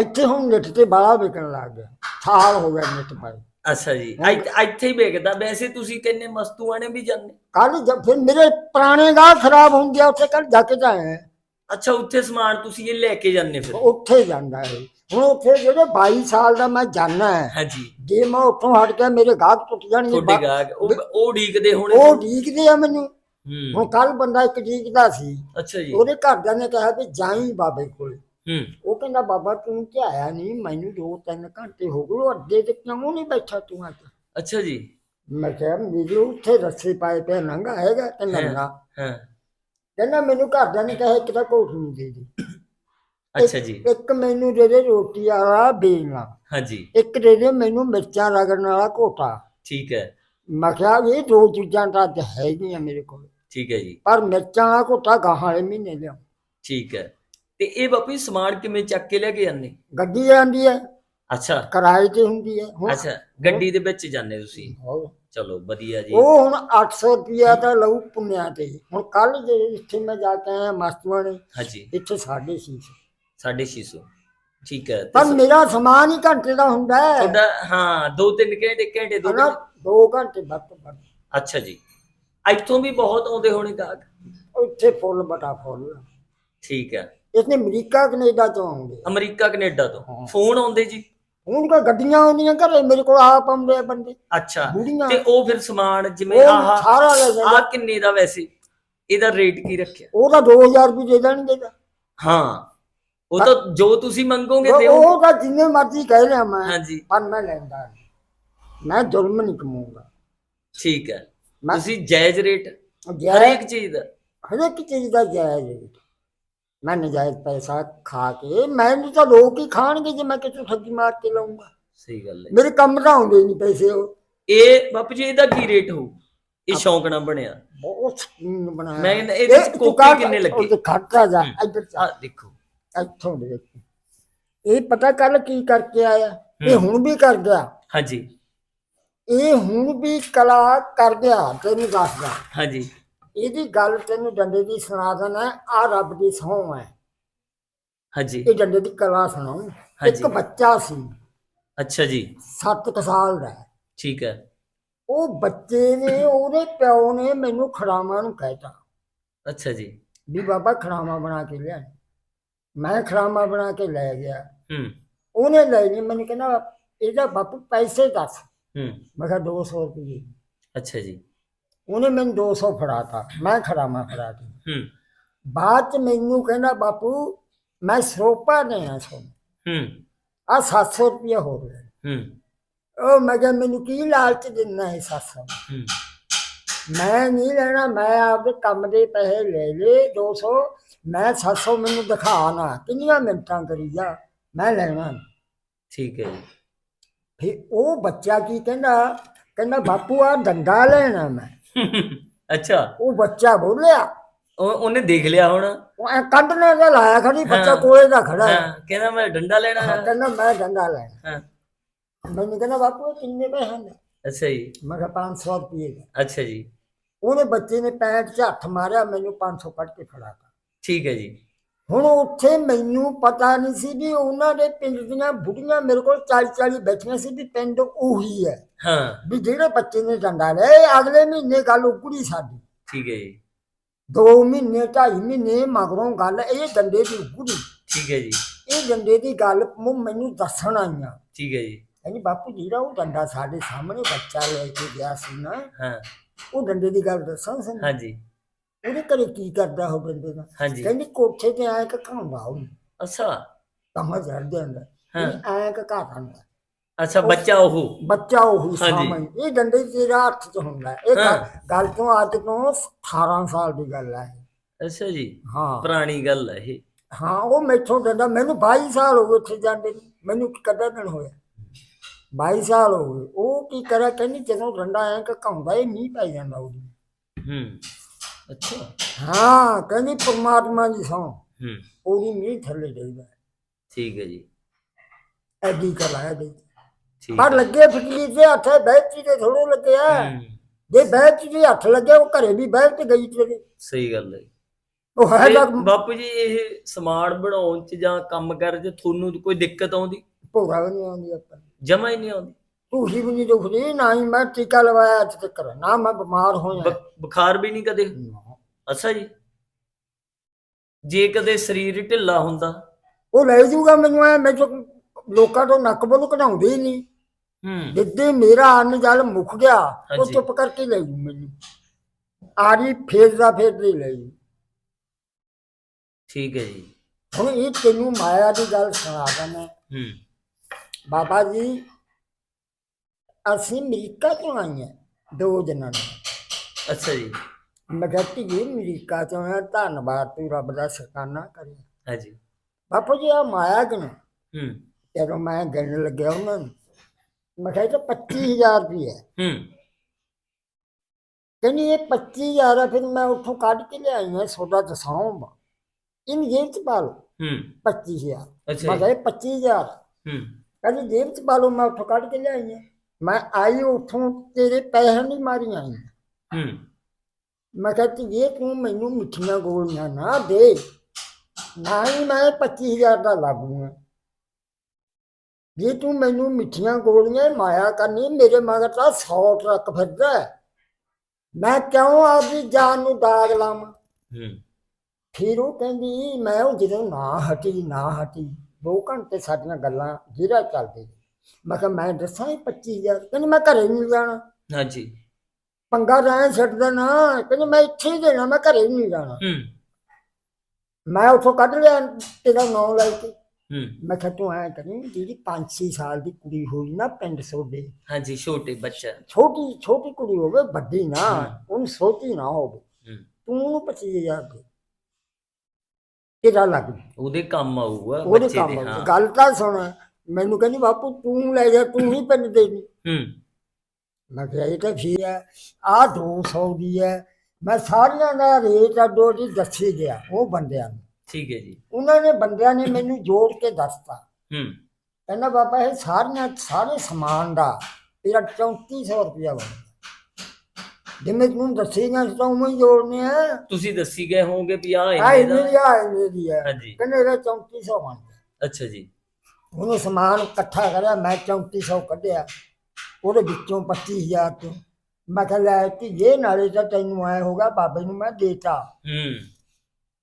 ਇੱਥੇ ਹੁਣ ਨਿੱਠ ਤੇ ਬਾਲਾ ਵਿਕਣ ਲੱਗ ਗਿਆ। ਸਾਲ ਹੋ ਗਿਆ ਨਿੱਠ ਪਾਈ ਅੱਛਾ ਜੀ। ਇੱਥੇ ਇੱਥੇ ਹੀ ਵੇਖਦਾ। ਵੈਸੇ ਤੁਸੀਂ ਕਿੰਨੇ ਮਸਤੂਆਂ ਨੇ ਵੀ ਜਾਂਦੇ? ਕੱਲ ਜਦ ਫਿਰ ਮੇਰੇ ਪੁਰਾਣੇ ਗਾਹ ਖਰਾਬ ਹੁੰਦੇ ਆ ਉੱਥੇ ਕੱਲ ਜਾ ਕੇ ਜਾਏ ਅੱਛਾ ਉੱਥੇ ਸਮਾਨ ਤੁਸੀਂ ਇਹ ਲੈ ਕੇ ਜਾਂਦੇ ਫਿਰ? ਉੱਥੇ ਜਾਂਦਾ ਹੈ ਹੁਣ ਉੱਥੇ ਜਿਹੜੇ 22 ਸਾਲ ਦਾ ਮੈਂ ਜਾਣਾ ਹੈ ਹਾਂਜੀ ਜੇ। ਮੈਂ ਉੱਥੋਂ ਹਟ ਗਿਆ ਮੇਰੇ ਗਾਹਕ ਟੁੱਟ ਜਾਣਗੇ। ਤੁਹਾਡੇ ਗਾਹਕ ਉਹ ਉਹ ਡੀਕਦੇ ਹੋਣੇ ਉਹ ਡੀਕਦੇ ਆ ਮੈਨੂੰ। ਹੂੰ। ਹੁਣ ਕੱਲ ਬੰਦਾ ਇੱਕ ਡੀਕਦਾ ਸੀ। ਅੱਛਾ ਜੀ। ਉਹਦੇ ਘਰਦਿਆਂ ਨੇ ਕਿਹਾ ਵੀ ਜਾਈ ਬਾਬੇ ਕੋਲ। ਹੂੰ। ਉਹ ਕਹਿੰਦਾ ਬਾਬਾ ਤੂੰ ਤੇ ਆਇਆ ਨਹੀਂ ਮੈਨੂੰ ਦੋ ਤਿੰਨ ਘੰਟੇ ਹੋ ਗਏ ਉਹ ਅੱਡੇ ਤੇ ਕਿਉਂ ਨਹੀਂ ਬੈਠਾ ਤੂੰ ਅੱਜ? ਅੱਛਾ ਜੀ। ਮੈਂ ਕਿਹਾ ਮੇਰੇ ਉੱਥੇ ਰੱਸੇ ਪਾਏ ਪਏ ਨੰਗਾ ਹੈਗਾ ਤੇ ਨੰਗਾ। ਹਾਂ। ਕਹਿੰਦਾ ਮੈਨੂੰ ਘਰਦਿਆਂ ਨੇ ਕਿਹਾ ਇੱਕ ਤਾਂ ਕੋਠ ਨਹੀਂ ਦੇ ਦੇ। ਅੱਛਾ ਜੀ। ਇੱਕ ਮੈਨੂੰ ਦੇ ਦੇ ਰੋਟੀ ਵਾਲਾ ਬੇਲਣਾ ਹਾਂਜੀ ਇੱਕ ਦੇ ਦੇ ਮੈਨੂੰ ਮਿਰਚਾਂ ਰਗੜਨ ਵਾਲਾ ਘੋਟਾ। ਠੀਕ ਹੈ। ਮੈਂ ਕਿਹਾ ਇਹ ਦੋ ਚੀਜ਼ਾਂ ਤਾਂ ਹੈਗੀਆਂ ਮੇਰੇ ਕੋਲ। ਠੀਕ ਹੈ ਜੀ। ਪਰ ਮਿਰਚਾਂ ਵਾਲਾ ਘੋਟਾ ਗਾਹਾਂ ਵਾਲੇ ਮਹੀਨੇ ਲਿਆ ਠੀਕ ਹੈ। ਤੇ ਇਹ ਬਾਪੂ ਜੀ ਸਮਾਨ ਕਿਵੇਂ ਚੱਕ ਕੇ ਲੈ ਕੇ ਜਾਂਦੇ? ਗੱਡੀ ਆਂਦੀ ਹੈ। ਅੱਛਾ। ਕਿਰਾਏ ਤੇ ਹੁੰਦੀ ਹੈ। ਹੁਣ ਅੱਛਾ ਗੱਡੀ ਦੇ ਵਿੱਚ ਜਾਂਦੇ ਤੁਸੀਂ? ਹੋਰ। ਚਲੋ ਵਧੀਆ ਜੀ। ਉਹ ਹੁਣ 800 ਰੁਪਿਆ ਤਾਂ ਲਊ ਪੁੰਨਿਆ ਤੇ। ਹੁਣ ਕੱਲ ਜੇ ਇੱਥੇ ਮੈਂ ਜਾ ਕੇ ਆਇਆ ਮਸਤੂਆਂ ਨੇ ਹਾਂਜੀ। ਇੱਥੇ ਸਾਡੇ ਸੀ। 650 ਠੀਕ ਹੈ ਤੇ ਪਰ ਮੇਰਾ ਸਮਾਨ ਹੀ ਘੰਟੇ ਦਾ ਹੁੰਦਾ ਹੈ। ਤੁਹਾਡਾ ਹਾਂ ਦੋ ਤਿੰਨ ਘੰਟੇ ਘੰਟੇ ਦੋ ਹਨਾ ਤਿੰਨ- ਦੋ ਘੰਟੇ ਵੱਧ ਤੋਂ ਵੱਧ। ਅੱਛਾ ਜੀ। ਇੱਥੋਂ ਵੀ ਬਹੁਤ ਆਉਂਦੇ ਹੋਣੇ ਗਾਹਕ? ਉੱਥੇ ਫੁੱਲ ਬਟਾ ਫੁੱਲ ਠੀਕ ਹੈ। ਇਸਨੇ ਅਮਰੀਕਾ ਕੈਨੇਡਾ ਤੋਂ ਆਉਂਦੇ ਆ। ਅਮਰੀਕਾ ਕੈਨੇਡਾ ਤੋਂ। ਫੋਨ ਆਉਂਦੇ ਜੀ? ਹੁਣ ਕੋ ਗੱਡੀਆਂ ਆਉਂਦੀਆਂ ਘਰੇ ਮੇਰੇ ਕੋਲ ਆਪ ਆਉਂਦੇ ਆ ਬੰਦੇ। ਅੱਛਾ। ਬੁੜੀਆਂ। ਤੇ ਉਹ ਫਿਰ ਸਮਾਨ ਜਿਵੇਂ ਆਹ ਸਾਰਾ ਲੈ ਜਾਂਦਾ ਆਹ ਕਿੰਨੇ ਦਾ ਵੈਸੇ? ਇਹਦਾ ਰੇਟ ਕੀ ਰੱਖਿਆ? ਉਹ ਤਾਂ 2000 ਰੁਪਏ ਦੇ ਦੇਣਗੇ। ਹਾਂ। ਉਹ ਤਾਂ ਜੋ ਤੁਸੀਂ ਮੰਗੋਗੇ ਦਿਓ ਉਹ ਤਾਂ ਜਿੰਨੇ ਮਰਜ਼ੀ ਕਹਿ ਲਿਆ ਮੈਂ ਹਾਂਜੀ। ਪਰ ਮੈਂ ਲੈਂਦਾ ਮੈਂ ਜ਼ੁਲਮ ਨਹੀਂ ਕਮਾਉਂਗਾ ਠੀਕ ਹੈ। ਤੁਸੀਂ ਜਾਇਜ਼ ਰੇਟ ਹਰੇਕ ਚੀਜ਼ ਦਾ? ਹਰੇਕ ਚੀਜ਼ ਦਾ ਜਾਇਜ਼ ਹੈ ਮੈਂ ਨਜਾਇਜ਼ ਪੈਸਾ ਖਾ ਕੇ ਮੈਨੂੰ ਤਾਂ ਲੋਕ ਹੀ ਖਾਣਗੇ ਜੇ ਮੈਂ ਕਿਸੇ ਠੱਗੀ ਮਾਰ ਕੇ ਲਾਉਂਗਾ। ਸਹੀ ਗੱਲ ਹੈ। ਮੇਰੇ ਕੰਮ ਤਾਂ ਆਉਂਦੇ ਨਹੀਂ ਪੈਸੇ ਉਹ। ਇਹ ਬਾਪੂ ਜੀ ਇਹਦਾ ਕੀ ਰੇਟ ਹੋਊ? ਇਹ ਸ਼ੌਂਕ ਨਾਲ ਬਣਿਆ। ਬਹੁਤ ਸਕੀਨ ਬਣਾਇਆ ਮੈਂ ਕਹਿੰਦਾ ਇਹਦੇ ਚ ਕੋਕੇ ਕਿੰਨੇ ਲੱਗੇ? ਖਰਚਾ ਜਾ ਇੱਧਰ ਆ ਦੇਖੋ। ਇੱਥੋਂ ਦੇ ਇਹ ਪਤਾ ਕੱਲ ਕੀ ਕਰਕੇ ਆਇਆ? ਇਹ ਹੁਣ ਵੀ ਕਰ ਗਿਆ। ਹਾਂਜੀ। ਇਹ ਹੁਣ ਵੀ ਕਲਾ ਕਰ ਗਿਆ ਤੈਨੂੰ ਦੱਸਦਾ। ਹਾਂਜੀ। ਇਹਦੀ ਗੱਲ ਤੈਨੂੰ ਡੰਡੇ ਦੀ ਸੁਣਾ ਦੇਣਾ ਆ ਰੱਬ ਦੀ ਸਹੁੰ ਹੈ। ਹਾਂਜੀ। ਇਹ ਡੰਡੇ ਦੀ ਕਲਾ ਸੁਣਾਉ ਹਾਂਜੀ। ਇੱਕ ਬੱਚਾ ਸੀ। ਅੱਛਾ ਜੀ। 7 ਸਾਲ ਦਾ। ਠੀਕ ਹੈ। ਉਹ ਬੱਚੇ ਨੇ ਉਹਦੇ ਪਿਓ ਨੇ ਮੈਨੂੰ ਖੜਾਵਾਂ ਨੂੰ ਕਹਿਤਾ ਅੱਛਾ ਜੀ। ਵੀ ਬਾਬਾ ਖੜਾਵਾਂ ਬਣਾ ਕੇ ਲਿਆ। ਮੈਂ ਖੜਾਵਾਂ ਬਣਾ ਕੇ ਲੈ ਗਿਆ। ਹੂੰ। ਉਹਨੇ ਲੈ ਲਈ ਮੈਨੂੰ ਕਹਿੰਦਾ ਇਹਦਾ ਬਾਪੂ ਪੈਸੇ ਦੱਸ। ਹੂੰ। ਮੈਂ ਕਿਹਾ 200 ਰੁਪਏ। ਅੱਛਾ ਜੀ। ਉਹਨੇ ਮੈਨੂੰ 200 ਫੜਾਤਾ। ਮੈਂ ਖੜਾਵਾਂ ਫੜਾ ਦਿੱਤੀ। ਹੂੰ। ਬਾਅਦ ਚ ਮੈਨੂੰ ਕਹਿੰਦਾ ਬਾਪੂ ਮੈਂ ਸਰੋਪਾ ਦੇਣਾ ਸੋ ਹੂੰ। ਆ 700 ਰੁਪਏ ਹੋ ਗਿਆ ਹੂੰ। ਉਹ ਮੈਂ ਕਿਹਾ ਮੈਨੂੰ ਕੀ ਲਾਲਚ ਦਿੰਨਾ ਹੈ 700 ਹੂੰ। ਮੈਂ ਨਹੀਂ ਲੈਣਾ ਮੈਂ ਆਪਦੇ ਕੰਮ ਦੇ ਪੈਸੇ ਲੈ ਲਏ 200 ਮੈਂ 700 ਮੈਨੂੰ ਦਿਖਾ ਨਾ। ਕਿੰਨੀਆਂ ਮਿੰਟਾਂ ਕਰੀ ਜਾ ਮੈਂ ਲੈਣਾ। ਠੀਕ ਹੈ ਜੀ। ਫਿਰ ਉਹ ਬੱਚਾ ਕੀ ਕਹਿੰਦਾ? ਕਹਿੰਦਾ ਬਾਪੂ ਆ ਡੰਡਾ ਲੈਣਾ ਮੈਂ। ਅੱਛਾ। ਉਹ ਬੱਚਾ ਬੋਲਿਆ ਉਹ ਉਹਨੇ ਦੇਖ ਲਿਆ ਹੁਣ। ਉਹ ਐ ਕੱਢਣੇ ਦਾ ਲਾਇਆ ਖੜੀ ਬੱਚਾ। ਕੋਲੇ ਦਾ ਖੜਾ ਹੈ। ਹਾਂ ਕਹਿੰਦਾ ਮੈਂ ਡੰਡਾ ਲੈਣਾ ਹਾਂ, ਹੈ ਕਹਿੰਦਾ ਮੈਂ ਡੰਡਾ ਲੈਣਾ। ਹਾਂ। ਮੈਨੂੰ ਕਹਿੰਦਾ ਬਾਪੂ ਇਹ ਕਿੰਨੇ ਪੈਸੇ ਹਨ ਅੱਛਾ ਜੀ। ਮੈਂ ਕਿਹਾ 500 ਰੁਪਏ ਦਾ। ਅੱਛਾ ਜੀ। ਉਹਨੇ ਬੱਚੇ ਨੇ ਪੈਂਟ 'ਚ ਹੱਥ ਮਾਰਿਆ ਮੈਨੂੰ 500 ਕੱਢ ਕੇ ਫੜਾਤਾ ਠੀਕ ਹੈ ਜੀ। ਹੁਣ ਉੱਥੇ ਮੈਨੂੰ ਪਤਾ ਨਹੀਂ ਸੀ ਵੀ ਉਹਨਾਂ ਦੇ ਪਿੰਡ ਦੀਆਂ ਬੁੜੀਆਂ ਮੇਰੇ ਕੋਲ 40 40 ਬੈਠੀਆਂ ਸੀ ਵੀ ਪਿੰਡ ਉਹੀ ਹੈ। ਹਾਂ। ਵੀ ਜਿਹੜੇ ਬੱਚੇ ਨੇ ਡੰਡਾ ਲਿਆ ਅਗਲੇ ਮਹੀਨੇ ਗੱਲ ਉਗੜੀ ਸਾਡੀ। ਠੀਕ ਹੈ ਜੀ। ਦੋ ਮਹੀਨੇ ਢਾਈ ਮਹੀਨੇ ਮਗਰੋਂ ਗੱਲ ਇਹ ਡੰਡੇ ਦੀ ਉਗੜੀ। ਠੀਕ ਹੈ ਜੀ। ਇਹ ਡੰਡੇ ਦੀ ਗੱਲ ਮੈਨੂੰ ਦੱਸਣ ਆਈਆਂ। ਠੀਕ ਹੈ ਜੀ। ਕਹਿੰਦੀ ਬਾਪੂ ਜਿਹੜਾ ਉਹ ਡੰਡਾ ਸਾਡੇ ਸਾਹਮਣੇ ਬੱਚਾ ਲੈ ਕੇ ਗਿਆ ਸੀ ਨਾ ਹਾਂ। ਉਹ ਡੰਡੇ ਦੀ ਗੱਲ ਦੱਸਾਂ ਸਾਨੂੰ? ਹਾਂਜੀ। ਉਹਦੇ ਘਰੇ ਕੀ ਕਰਦਾ ਉਹ ਡੰਡੇ ਦਾ? ਹਾਂਜੀ। ਕਹਿੰਦੀ ਕੋਠੇ ਤੇ ਆਏ ਕਹਾਉਂਦਾ ਉਹ ਅੱਛਾ। ਕਮਾ ਚੜ ਜਾਂਦਾ। ਹਾਂ। ਐ ਕਹਾਉਂਦਾ ਅੱਛਾ ਬੱਚਾ ਉਹ। ਬੱਚਾ ਉਹੀ ਹਾਂਜੀ। ਸਾਹਮਣੇ ਇਹ ਡੰਡੇ ਤੇਰਾ ਹੱਥ 'ਚ ਹੁੰਦਾ। ਹੈ। ਇਹ ਹਾਂ। ਗੱਲ- ਗੱਲ ਤੋਂ ਅੱਜ ਤੋਂ 18 ਸਾਲ ਦੀ ਗੱਲ ਹੈ ਅੱਛਾ ਜੀ। ਹਾਂ। ਪੁਰਾਣੀ ਗੱਲ ਹੈ ਇਹ। ਹਾਂ ਉਹ ਮੈਥੋਂ ਡੰਡਾ ਮੈਨੂੰ 22 ਸਾਲ ਹੋ ਗਏ ਉੱਥੇ ਜਾਂਦੇ ਨੂੰ। ਮੈਨੂੰ ਕਦੇ ਦਿਨ ਹੋਇਆ? 22 ਸਾਲ ਹੋ ਗਏ। ਉਹ ਕੀ ਕਰਿਆ? ਕਹਿੰਦੀ ਜਦੋਂ ਡੰਡਾ ਐ ਕਹਾਉਂਦਾ ਇਹ ਮੀਂਹ ਪੈ ਜਾਂਦਾ ਉਹਦੀ। ਹੂੰ। ਅੱਛਾ। ਹਾਂ ਕਹਿੰਦੀ ਪਰਮਾਤਮਾ ਦੀ ਸੌ ਹੂੰ। ਉਹਦੀ ਮੀਂਹ ਥੱਲੇ ਡੇਗਾ ਠੀਕ ਹੈ ਜੀ। ਐਡੀ ਕਲਾਇਆ ਦੇ ਠੀਕ ਪਰ ਲੱਗੇ ਫਿਟਲੀ ਦੇ ਹੱਥ ਬੈਠੀ ਤੇ ਥੋੜੋ ਲੱਗਿਆ ਹੂੰ, ਜੇ ਬੈਠ ਦੇ ਹੱਥ ਲੱਗਿਆ ਉਹ ਘਰੇ ਵੀ ਬੈਠ ਤੇ ਗਈ ਤੇਰੇ ਸਹੀ ਗੱਲ ਹੈ ਉਹ ਹੈ ਤੇ ਤਾਂ ਬਾਪੂ ਜੀ ਇਹ ਸਮਾਨ ਬਣਾਉਣ ਚ ਜਾਂ ਕੰਮ ਕਰ ਚ ਤੁਹਾਨੂੰ ਕੋਈ ਦਿੱਕਤ ਆਉਂਦੀ? ਵੀ ਨਹੀਂ ਆਉਂਦੀ ਆਪਾਂ। ਜਮਾ ਹੀ ਨਹੀਂ ਆਉਂਦੀ। ਢੂਹੀ ਵੀ ਨਹੀਂ ਦੁਖਦੀ ਨਾ ਹੀ ਮੈਂ ਟੀਕਾ ਲਵਾਇਆ ਅੱਜ ਤੱਕ ਨਾ ਮੈਂ ਬਿਮਾਰ ਹੋਇਆ। ਬ- ਬੁਖਾਰ ਵੀ ਨਹੀਂ ਕਦੇ? ਅੱਛਾ ਜੀ। ਜੇ ਕਦੇ ਸਰੀਰ ਢਿੱਲਾ ਹੁੰਦਾ? ਉਹ ਲੈ ਜੂਗਾ ਮੈਨੂੰ ਐ ਮੈਂ ਲੋਕਾਂ ਤੋਂ ਨੱਕ ਬੋਲ ਕਢਾਉਂਦੇ ਹੀ ਨਹੀਂ। ਹੂੰ। ਜਿੱਦੇ ਮੇਰਾ ਅੰਨ ਜਲ ਮੁੱਕ ਗਿਆ ਉਹ ਹਾਂਜੀ। ਚੁੱਪ ਕਰਕੇ ਲੈ ਜੂ ਮੈਨੂੰ। ਆਰੀ ਫੇਰਦਾ ਫੇਰਦੇ ਲੈ ਜੂ। ਠੀਕ ਹੈ ਜੀ। ਹੁਣ ਇਹ ਤੈਨੂੰ ਮਾਇਆ ਦੀ ਗੱਲ ਸੁਣਾ ਦਣਾ ਹੂੰ। ਬਾਬਾ ਜੀ ਅਸੀਂ ਅਮਰੀਕਾ ਤੋਂ ਆਈਆਂ ਦੋ ਦਿਨਾਂ ਨੂੰ। ਅੱਛਾ ਜੀ। ਮੈਂ ਕਿਹਾ ਧੀਏ ਅਮਰੀਕਾ ਤੋਂ ਆਇਆ ਧੰਨਵਾਦ ਤੂੰ ਰੱਬ ਦਾ ਸ਼ੁਕਰਾਨਾ ਕਰੀ ਹਾਂਜੀ। ਬਾਪੂ ਜੀ ਆ ਮਾਇਆ ਕਿਨੂੰ ਹੂੰ? ਜਦੋਂ ਮੈਂ ਗਿਣਨ ਲੱਗਿਆ ਉਹਨਾਂ ਨੂੰ ਮੈਂ ਕਿਹਾ ਇਹ ਤਾਂ 25000 ਰੁਪਏ ਹੈ। ਕਹਿੰਦੀ ਇਹ 25000 ਆ ਫਿਰ ਮੈਂ ਉੱਥੋਂ ਕੱਢ ਕੇ ਲਿਆਈ ਆ ਸੋਡਾ ਦਸਾਉਂਗਾ ਇਹਨੂੰ ਜੇਬ ਚ ਪਾ ਲਓ। ਹੂੰ। 25000 ਅੱਛਾ ਮੈਂ ਜੀ। ਕਿਹਾ ਇਹ 25000 ਹੂੰ। ਕਹਿੰਦੀ ਜੇਬ ਚ ਪਾ ਲਓ ਮੈਂ ਉੱਥੋਂ ਕੱਢ ਕੇ ਲਿਆਈ ਆ। ਮੈਂ ਆਈ ਉੱਥੋਂ ਤੇਰੇ ਪੈਸੇ ਨਹੀਂ ਮਾਰੀ ਆਈ ਹੂੰ। ਮੈਂ ਕਿਹਾ ਧੀਏ ਤੂੰ ਮੈਨੂੰ ਮਿੱਠੀਆਂ ਗੋਲੀਆਂ ਨਾ ਦੇ। ਨਾ ਹੀ ਮੈਂ 25000 ਦਾ ਲਾਗੂਗਾ ਜੇ ਤੂੰ ਮੈਨੂੰ ਮਿੱਠੀਆਂ ਗੋਲੀਆਂ ਮਾਇਆ ਕਰਨੀ ਮੇਰੇ ਮਗਰ ਤਾਂ 100 ਟਰੱਕ ਫਿਰਦਾ। ਮੈਂ ਕਿਉਂ ਆਪਦੀ ਜਾਨ ਨੂੰ ਦਾਗ ਲਾਵਾਂ? ਹੂੰ। ਫਿਰ ਉਹ ਕਹਿੰਦੀ ਮੈਂ ਉਹ ਜਦੋਂ ਨਾ ਹਟੀ ਨਾ ਹਟੀ ਦੋ ਘੰਟੇ ਸਾਡੀਆਂ ਗੱਲਾਂ ਜਿਹੜਾ ਚੱਲਦੇ ਮੈਂ ਕਿਹਾ ਮੈਂ ਦੱਸਾਂ ਇਹ 25000 ਕਹਿੰਦੀ ਮੈਂ ਘਰੇ ਨਹੀਂ ਜਾਣਾ। ਹਾਂਜੀ। ਪੰਗਾ ਰਹਿ ਛੱਡ ਦੇਣਾ ਕਹਿੰਦੀ ਮੈਂ ਇੱਥੇ ਹੀ ਦੇਣਾ ਮੈਂ ਘਰੇ ਨਹੀਂ ਜਾਣਾ। ਹੂੰ। ਮੈਂ ਉੱਥੋਂ ਕੱਢ ਲਿਆ ਤੇਰਾ ਨਾਂ ਲੈ ਕੇ। ਹੂੰ। ਮੈਂ ਕਿਹਾ ਤੂੰ ਐ ਕਰੀ ਜਿਹੜੀ 5-6 ਸਾਲ ਦੀ ਕੁੜੀ ਹੋਈ ਨਾ ਪਿੰਡ ਸੋਡੇ ਹਾਂਜੀ ਛੋਟੇ ਬੱਚਾ। ਛੋਟੀ ਛੋਟੀ ਕੁੜੀ ਹੋਵੇ ਵੱਡੀ ਨਾ। ਉਹਨੂੰ ਸੋਚੀ ਨਾ ਹੋਵੇ। ਹੂੰ। ਤੂੰ ਉਹਨੂੰ 25000 ਦੇ। ਤੇਰਾ ਲੱਗ। ਉਹਦੇ ਕੰਮ ਆਊਗਾ ਉਹਦੇ ਬੱਚੇ ਕੰਮ ਦੇ ਆਊ। ਹਾਂ। ਗੱਲ ਤਾਂ ਸੁਣ ਮੈਨੂੰ ਕਹਿੰਦੀ ਬਾਪੂ ਤੂੰ ਲੈ ਜਾ ਤੂੰ ਹੀ ਪਿੰਡ ਦੇ ਹੂੰ। ਮੈਂ ਕਿਹਾ ਇਹ ਤਾਂ ਠੀਕ ਹੈ ਆ 200 ਦੀ ਹੈ। ਮੈਂ ਸਾਰੀਆਂ ਦਾ ਰੇਟ ਅੱਡੋ ਦੀ ਦੱਸੀ ਗਿਆ ਉਹ ਬੰਦਿਆਂ ਨੂੰ। ਠੀਕ ਹੈ ਜੀ। ਉਹਨਾਂ ਨੇ ਬੰਦਿਆਂ ਨੇ ਮੈਨੂੰ ਜੋੜ ਕੇ ਦੱਸਤਾ। ਹੂੰ। ਕਹਿੰਦਾ ਬਾਬਾ ਇਹ ਸਾਰੀਆਂ ਸਾਰੇ ਸਮਾਨ ਦਾ ਤੇਰਾ 3400 ਰੁਪਇਆ ਬਣ ਜਿਵੇਂ ਤੂੰ ਦੱਸੇਗਾ ਤਾਂ ਉਵੇਂ ਹੀ ਜੋੜਨੇ ਆ। ਤੁਸੀਂ ਦੱਸੀ ਗਏ ਹੋਵੋਗੇ ਵੀ ਆ ਆ ਇੰਨੀ ਦਾ। ਆ ਦੀ ਹੈ। ਹਾਂਜੀ। ਕਹਿੰਦੇ ਇਹਦਾ 3400 ਬਣ ਅੱਛਾ ਜੀ। ਉਹਨੇ ਸਮਾਨ ਇਕੱਠਾ ਕਰਿਆ ਮੈਂ 3400 ਕੱਢਿਆ। ਉਹਦੇ ਵਿੱਚੋਂ 25000 ਤੋਂ। ਮੈਂ ਕਿਹਾ ਲੈ ਕਿ ਇਹ ਨਾਲੇ ਤਾਂ ਤੈਨੂੰ ਆਇਆ ਹੋਗਾ ਬਾਬੇ ਨੂੰ ਮੈਂ ਦੇਤਾ। ਹੂੰ।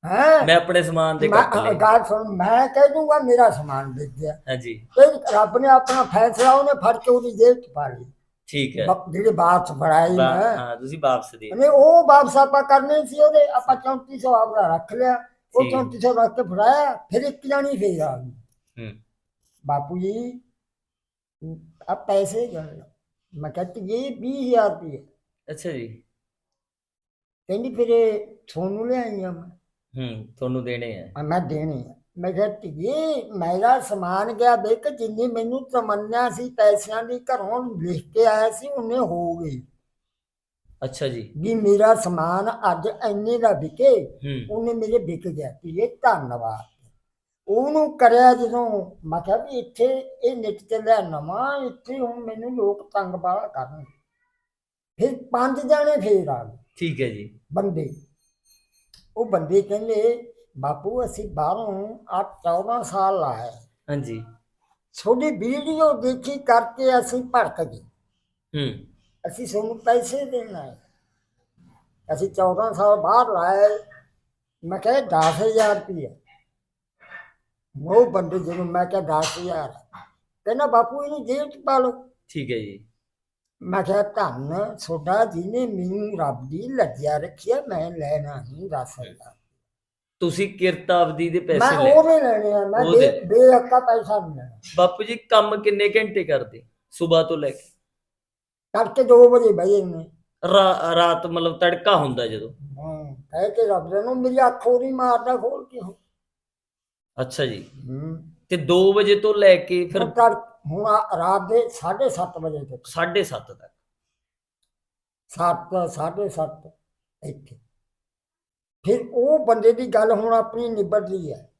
ਹੈ? ਮੈਂ ਆਪਣੇ ਸਮਾਨ ਤੇ ਕੱਟ ਮੈਂ ਲਏ। ਗੱਲ ਸੁਣ ਮੈਂ ਕਹਿ ਦੂੰਗਾ ਮੇਰਾ ਸਮਾਨ ਵਿਕ ਗਿਆ। ਹਾਂਜੀ। ਤੇ ਰੱਬ ਨੇ ਆਪਣਾ ਫੈਸਲਾ ਉਹਨੇ ਫੜ ਕੇ ਉਹਦੀ ਜੇਬ ਚ ਪਾ ਲਈ। ਠੀਕ ਹੈ। ਬ- ਜਿਹੜੇ ਬਾਤ ਫੜਾਈ ਬਾ- ਮੈਂ ਹਾਂ ਤੁਸੀਂ ਵਾਪਸ ਦੇ ਨੇ ਉਹ ਵਾਪਸ ਆਪਾਂ ਕਰਨੇ ਸੀ ਉਹਦੇ। ਆਪਾਂ 3400 ਆਪਦਾ ਰੱਖ ਲਿਆ। ਉਹ ਠੀਕ। ਹੈ। 3400 ਰੱਖ ਕੇ ਫੜਾਇਆ ਫਿਰ ਇੱਕ ਜਾਣੀ ਫੇਰ ਆ ਗਈ। ਹੂੰ। ਬਾਪੂ ਜੀ ਆ ਪੈਸੇ ਗਣ ਲਓ ਮੈਂ ਕਹਿੰਦੀ ਇਹ 20000 ਰੁਪਏ ਅੱਛਾ ਜੀ। ਕਹਿੰਦੀ ਫਿਰ ਇਹ ਤੁਹਾਨੂੰ ਲਿਆਈਆਂ ਮੈਂ। ਹੂੰ ਤੁਹਾਨੂੰ ਦੇਣੇ ਆ। ਆ ਮੈਂ ਦੇਣੇ ਆ। ਮੈਂ ਕਿਹਾ ਧੀਏ ਮੇਰਾ ਸਮਾਨ ਗਿਆ ਵੇਖ ਜਿੰਨੀ ਮੈਨੂੰ ਤਮੰਨਾ ਸੀ ਪੈਸਿਆਂ ਦੀ ਘਰੋਂ ਲਿਖ ਕੇ ਆਇਆ ਸੀ ਉਹਨੇ ਹੋ ਗਈ। ਅੱਛਾ ਜੀ। ਵੀ ਮੇਰਾ ਸਮਾਨ ਅੱਜ ਇੰਨੇ ਦਾ ਵਿਕੇ ਹੂੰ। ਉਹਨੇ ਮੇਰੇ ਵਿਕ ਗਿਆ। ਧੀਏ ਧੰਨਵਾਦ। ਉਹਨੂੰ ਕਰਿਆ ਜਦੋਂ ਮੈਂ ਕਿਹਾ ਵੀ ਇੱਥੇ ਇਹ ਨਿੱਤ ਚੱਲਿਆ ਨਵਾਂ ਇੱਥੇ ਹੁਣ ਮੈਨੂੰ ਲੋਕ ਤੰਗ ਬਾਲਾ ਕਰਨ। ਫਿਰ ਪੰਜ ਜਾਣੇ ਫੇਰ ਆ ਗਏ। ਠੀਕ ਹੈ ਜੀ। ਬੰਦੇ। ਉਹ ਬੰਦੇ ਕਹਿੰਦੇ ਬਾਪੂ ਅਸੀਂ ਬਾਹਰੋਂ ਆ 14 ਸਾਲ ਲਾਇਆ। ਹਾਂਜੀ। ਤੁਹਾਡੀ ਵੀਡੀਓ ਦੇਖੀ ਕਰਕੇ ਅਸੀਂ ਭੜਕ ਗਏ। ਹੂੰ। ਅਸੀਂ ਤੁਹਾਨੂੰ ਪੈਸੇ ਦੇਣਾ ਹੈ ਅਸੀਂ 14 ਸਾਲ ਬਾਹਰ ਲਾਏ ਮੈਂ ਕਿਹਾ 10000 ਰੁਪਏ ਉਹ ਬੰਦੇ ਜਦੋਂ ਮੈਂ ਕਿਹਾ 10000 ਕਹਿੰਦਾ ਬਾਪੂ ਇਹਨੂੰ ਜੇਬ ਚ ਪਾ ਲਓ। ਠੀਕ ਹੈ ਜੀ। ਮੈਂ ਕਿਹਾ ਧੰਨ ਸੋਡਾ ਜਿਹਨੇ ਮੈਨੂੰ ਰੱਬ ਦੀ ਲੱਜਿਆ ਰੱਖਿਆ ਮੈਂ ਲੈਣਾ ਨਹੀਂ 10000 ਤੁਸੀਂ ਕਿਰਤ ਆਪਦੀ ਦੇ ਮੈਂ ਪੈਸੇ ਲੈ ਉਹਦੇ ਲੈਣੇ ਆ ਮੈਂ ਉਹਦੇ। ਬੇ- ਬੇਹੱਕਾ ਪੈਸਾ ਨਹੀਂ ਲੈਣਾ। ਬਾਪੂ ਜੀ ਕੰਮ ਕਿੰਨੇ ਘੰਟੇ ਕਰਦੇ? ਸਵੇਰ ਤੋਂ ਲੈ ਕੇ? ਤੜਕੇ 2 ਵਜੇ ਬਹਿ ਨੇ ਰਾ- ਰਾਤ ਮਤਲਬ ਤੜਕਾ ਹੁੰਦਾ ਜਦੋਂ? ਹਾਂ ਕਹਿ ਕੇ ਰੱਬ ਦੇ ਨੂੰ ਮੇਰੀ ਅੱਖ ਹੋਰੀ ਮਾਰਦਾ ਖੋਲ ਕੇ। ਹੋ ਅੱਛਾ ਜੀ। ਹੂੰ। ਤੇ 2 ਵਜੇ ਤੋਂ ਲੈ ਕੇ ਫਿਰ ਹੁਣ ਆ- ਰਾਤ ਦੇ 7:30 ਵਜੇ ਤੱਕ। 7:30 ਤੱਕ। 7 7:30 ਇੱਥੇ। ਫਿਰ ਉਹ ਬੰਦੇ ਦੀ ਗੱਲ ਹੁਣ ਆਪਣੀ ਨਿਬੜਦੀ ਹੈ।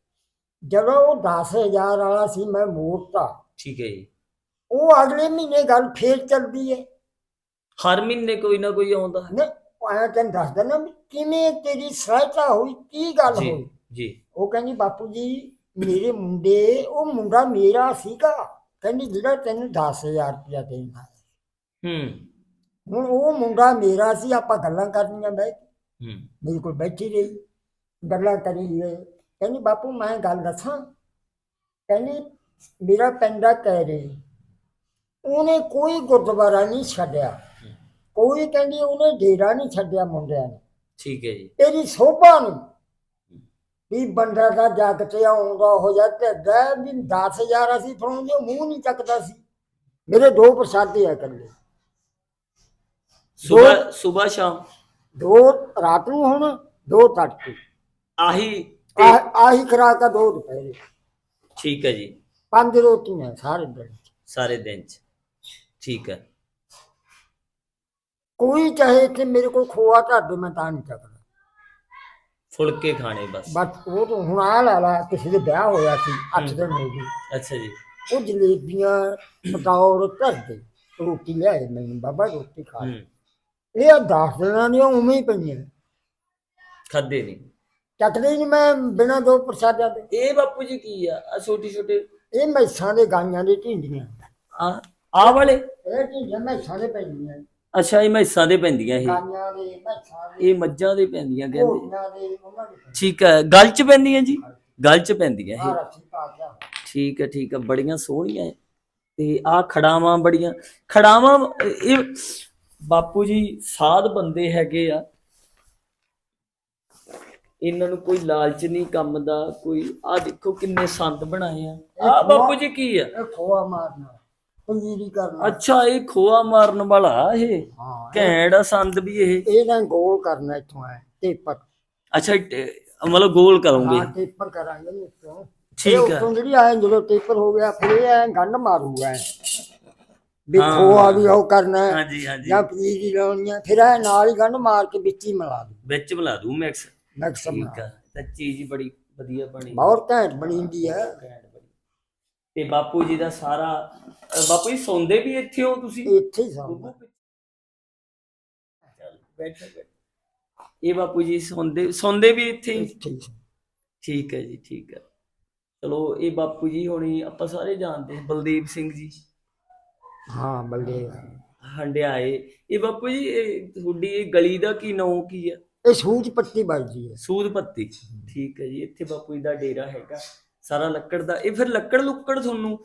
ਜਦੋਂ ਉਹ 10000 ਵਾਲਾ ਸੀ ਮੈਂ ਮੋੜਤਾ ਠੀਕ ਹੈ ਜੀ। ਉਹ ਅਗਲੇ ਮਹੀਨੇ ਗੱਲ ਫੇਰ ਚੱਲਦੀ ਹੈ। ਹਰ ਮਹੀਨੇ ਕੋਈ ਨਾ ਕੋਈ ਆਉਂਦਾ। ਨੇ ਆਇਆ ਤੈਨੂੰ ਦੱਸ ਦਿੰਦਾ ਵੀ ਕਿਵੇਂ ਤੇਰੀ ਸਹਾਇਤਾ ਹੋਈ ਕੀ ਗੱਲ ਜੀ। ਹੋਈ? ਜੀ। ਉਹ ਕਹਿੰਦੀ ਬਾਪੂ ਜੀ ਮੇਰੇ ਮੁੰਡੇ ਉਹ ਮੁੰਡਾ ਮੇਰਾ ਸੀਗਾ। ਕਹਿੰਦੀ ਜਿਹੜਾ ਤੈਨੂੰ 10000 ਰੁਪਇਆ ਦੇਣਾ ਹੂੰ। ਹੁਣ ਉਹ ਮੁੰਡਾ ਮੇਰਾ ਸੀ ਆਪਾਂ ਗੱਲਾਂ ਕਰਨੀਆਂ ਕੇ। ਹੂੰ। ਮੇਰੇ ਕੋਲ ਬੈਠੀ ਰਹੀ ਗੱਲਾਂ ਕਰੀ ਗਏ ਕਹਿੰਦੀ ਬਾਪੂ ਮੈਂ ਗੱਲ ਦੱਸਾਂ? ਕਹਿੰਦੀ ਮੇਰਾ ਪਿੰਡਾ ਕਹਿ ਰਹੀ ਉਹਨੇ ਕੋਈ ਗੁਰਦੁਆਰਾ ਨਹੀਂ ਛੱਡਿਆ। ਕੋਈ ਕਹਿੰਦੀ ਉਹਨੇ ਡੇਰਾ ਨਹੀਂ ਛੱਡਿਆ ਮੁੰਡਿਆਂ ਨੇ। ਠੀਕ ਹੈ ਜੀ। ਇਹਦੀ ਸੋਭਾ ਨੂੰ ਵੀ ਬੰਦਾ ਦਾ ਜੱਗ ਤੇ ਆਉਂਦਾ ਹੋ ਜਾ ਤੇ ਵੀ 10000 ਅਸੀਂ ਫੜਾਉਂਦੇ ਮੂੰਹ ਨਹੀਂ ਚੱਕਦਾ ਸੀ। ਮੇਰੇ ਦੋ ਪ੍ਰਸਾਦੇ ਆ ਕੱਲੇ ਸਵੇਰ ਸਵੇਰ ਸ਼ਾਮ। ਦੋ ਰਾਤ ਨੂੰ ਹੁਣ ਦੋ ਤੜਕੇ। ਆਹੀ ਆਹੀ ਖਰਾਕ ਆ ਦੋ ਦੁਪਹਿਰੇ। ਠੀਕ ਹੈ ਜੀ। ਪੰਜ ਰੋਟੀਆਂ ਸਾਰੇ ਦਿਨ। ਸਾਰੇ ਦਿਨ ਚ। ਠੀਕ ਹੈ। ਕੋਈ ਚਾਹੇ ਕਿ ਮੇਰੇ ਕੋਲ ਖੋਆ ਢਾਡੇ ਮੈਂ ਤਾਂ ਨਹੀਂ ਚੱਕਦਾ। ਫੁਲਕੇ ਖਾਣੇ ਬਸ। ਬਸ ਉਹ ਤਾਂ ਹੁਣ ਆ ਲਾ ਲਾ ਕਿਸੇ ਦੇ ਵਿਆਹ ਹੋਇਆ ਸੀ ਅੱਠ ਦਿਨ ਹੋ ਗਏ। ਅੱਛਾ ਜੀ। ਉਹ ਜਲੇਬੀਆਂ ਪਕੌੜ ਧਰਦੇ ਰੋਟੀ ਲਿਆਏ ਮੈਨੂੰ ਬਾਬਾ ਰੋਟੀ ਖਾ ਹੂੰ। ਇਹ ਦਸ ਦਿਨਾਂ ਦੀਆਂ ਉਵੇਂ ਹੀ ਪਈਆਂ। ਖਾਦੇ ਨਹੀਂ। ਚੱਕਦੇ ਨਹੀਂ ਮੈਂ ਬਿਨਾਂ ਦੋ ਪ੍ਰਸਾਦਿਆਂ ਦੇ। ਇਹ ਬਾਪੂ ਜੀ ਕੀ ਆ? ਆ ਛੋਟੀ ਛੋਟੇ। ਇਹ ਮੈਸਾਂ ਦੇ ਗਾਈਆਂ ਦੇ ਢਿੰਡੀਆਂ। ਆ ਆ ਵਾਲੇ? ਇਹ ਢਿੰਡੀਆਂ ਮੈਸਾਂ ਦੇ ਪੈਂਦੀਆਂ। ਅੱਛਾ ਇਹ ਮੈਸਾਂ ਦੇ ਪੈਂਦੀਆਂ ਇਹ। ਗਾਈਆਂ ਦੇ ਮੈਸਾਂ ਦੇ। ਇਹ ਮੱਝਾਂ ਦੇ ਪੈਂਦੀਆਂ ਕਹਿੰਦੇ। ਘੋੜੀਆਂ ਦੇ ਉਹਨਾਂ ਦੇ ਠੀਕ ਹੈ ਗਲ ਚ ਪੈਂਦੀਆਂ ਜੀ? ਗਲ ਚ ਪੈਂਦੀਆਂ ਇਹ। ਆ ਪਾ ਠੀਕ ਹੈ ਠੀਕ ਹੈ ਬੜੀਆਂ ਸੋਹਣੀਆਂ ਹੈ ਤੇ ਆ ਖੜਾਵਾਂ ਬੜੀਆਂ। ਖੜਾਵਾਂ ਇਹ ਬਾਪੂ ਜੀ ਸਾਧ ਬੰਦੇ ਹੈਗੇ ਆ। ਇਹਨਾਂ ਨੂੰ ਕੋਈ ਲਾਲਚ ਨਹੀਂ ਕੰਮ ਦਾ ਕੋਈ ਆ ਦੇਖੋ ਕਿੰਨੇ ਸੰਦ ਬਣਾਏ ਆ। ਆ ਬਾਪੂ ਜੀ ਕੀ ਆ? ਇਹ ਖੋਆ ਮਾਰਨਾ। ਪੰਜੀਰੀ ਕਰਨਾ। ਅੱਛਾ ਇਹ ਖੋਆ ਮਾਰਨ ਵਾਲਾ ਇਹ? ਹਾਂ ਆ ਸੰਦ ਵੀ ਇਹ? ਇਹ ਨਾ ਗੋਲ ਕਰਨਾ ਇੱਥੋਂ ਹੈ ਟੇਪਰ। ਅੱਛਾ ਟੇ- ਮਤਲਬ ਗੋਲ ਕਰੋਗੇ। ਹਾਂ ਟੇਪਰ ਕਰਾਂਗੇ ਨਾ ਇੱਥੋਂ ਠੀਕ ਇਹ ਹੈ ਉੱਤੋਂ ਜਿਹੜੀ ਆਏ ਜਦੋਂ ਟੇਪਰ ਹੋ ਗਿਆ ਫਿਰ ਇਹ ਐਂ ਗੰਢ ਮਾਰੂਗਾ ਐਂ। ਵੀ ਹਾਂ। ਖੋਆ ਵੀ ਉਹ ਕਰਨਾ ਹੈ, ਹਾਂਜੀ ਹਾਂਜੀ। ਜਾਂ ਪੰਜੀਰੀ ਲਾਉਣੀ ਹੈ ਫਿਰ ਇਹ ਨਾਲ ਹੀ ਗੰਢ ਮਾਰ ਕੇ ਵਿੱਚ ਹੀ ਮਿਲਾ ਦੂ। ਵਿੱਚ ਮਿਲਾ ਦੂੰ ਮਿਕਸ। ਮੈਕਸਮ ਠੀਕ ਆ ਤਾਂ ਚੀਜ਼ ਬੜੀ ਵਧੀਆ ਬਣੀ। ਬਹੁਤ ਘੈਂਟ ਬਣੀ ਹੁੰਦੀ ਹੈ ਘੈਂਟ ਬਣੀ। ਤੇ ਬਾਪੂ ਜੀ ਦਾ ਸਾਰਾ ਅ, ਬਾਪੂ ਜੀ ਸੌਂਦੇ ਵੀ ਇੱਥੇ ਹੋ ਤੁਸੀਂ? ਇੱਥੇ ਹੀ ਸੌਂਦਾ। ਚੱਲ ਬੈਠੋ ਬੈਠੋ। ਇਹ ਬਾਪੂ ਜੀ ਸੌਂਦੇ ਸੌਂਦੇ ਵੀ ਇੱਥੇ ਹੀ? ਇੱਥੇ ਹੀ ਸੌਂਦਾ। ਠੀਕ ਹੈ ਜੀ ਠੀਕ ਹੈ। ਚਲੋ ਇਹ ਬਾਪੂ ਜੀ ਹੋਣੀ ਆਪਾਂ ਸਾਰੇ ਜਾਣਦੇ ਹਾਂ ਬਲਦੀਪ ਸਿੰਘ ਜੀ। ਹਾਂ ਬੱਲੇ ਹੰਡਿਆਏ। ਇਹ ਬਾਪੂ ਜੀ ਇਹ ਤੁਹਾਡੀ ਇਹ ਗਲੀ ਦਾ ਕੀ ਨਾਮ ਕੀ ਆ ਇਹ ਸੂਜ ਪੱਟੀ ਵੱਜਦੀ ਹੈ। ਸੂਦ ਪੱਤੀ ਠੀਕ ਹੈ ਜੀ ਇੱਥੇ ਬਾਪੂ ਜੀ ਦਾ ਡੇਰਾ ਹੈਗਾ। ਸਾਰਾ ਲੱਕੜ ਦਾ ਇਹ ਫਿਰ ਲੱਕੜ ਲੁੱਕੜ ਤੁਹਾਨੂੰ?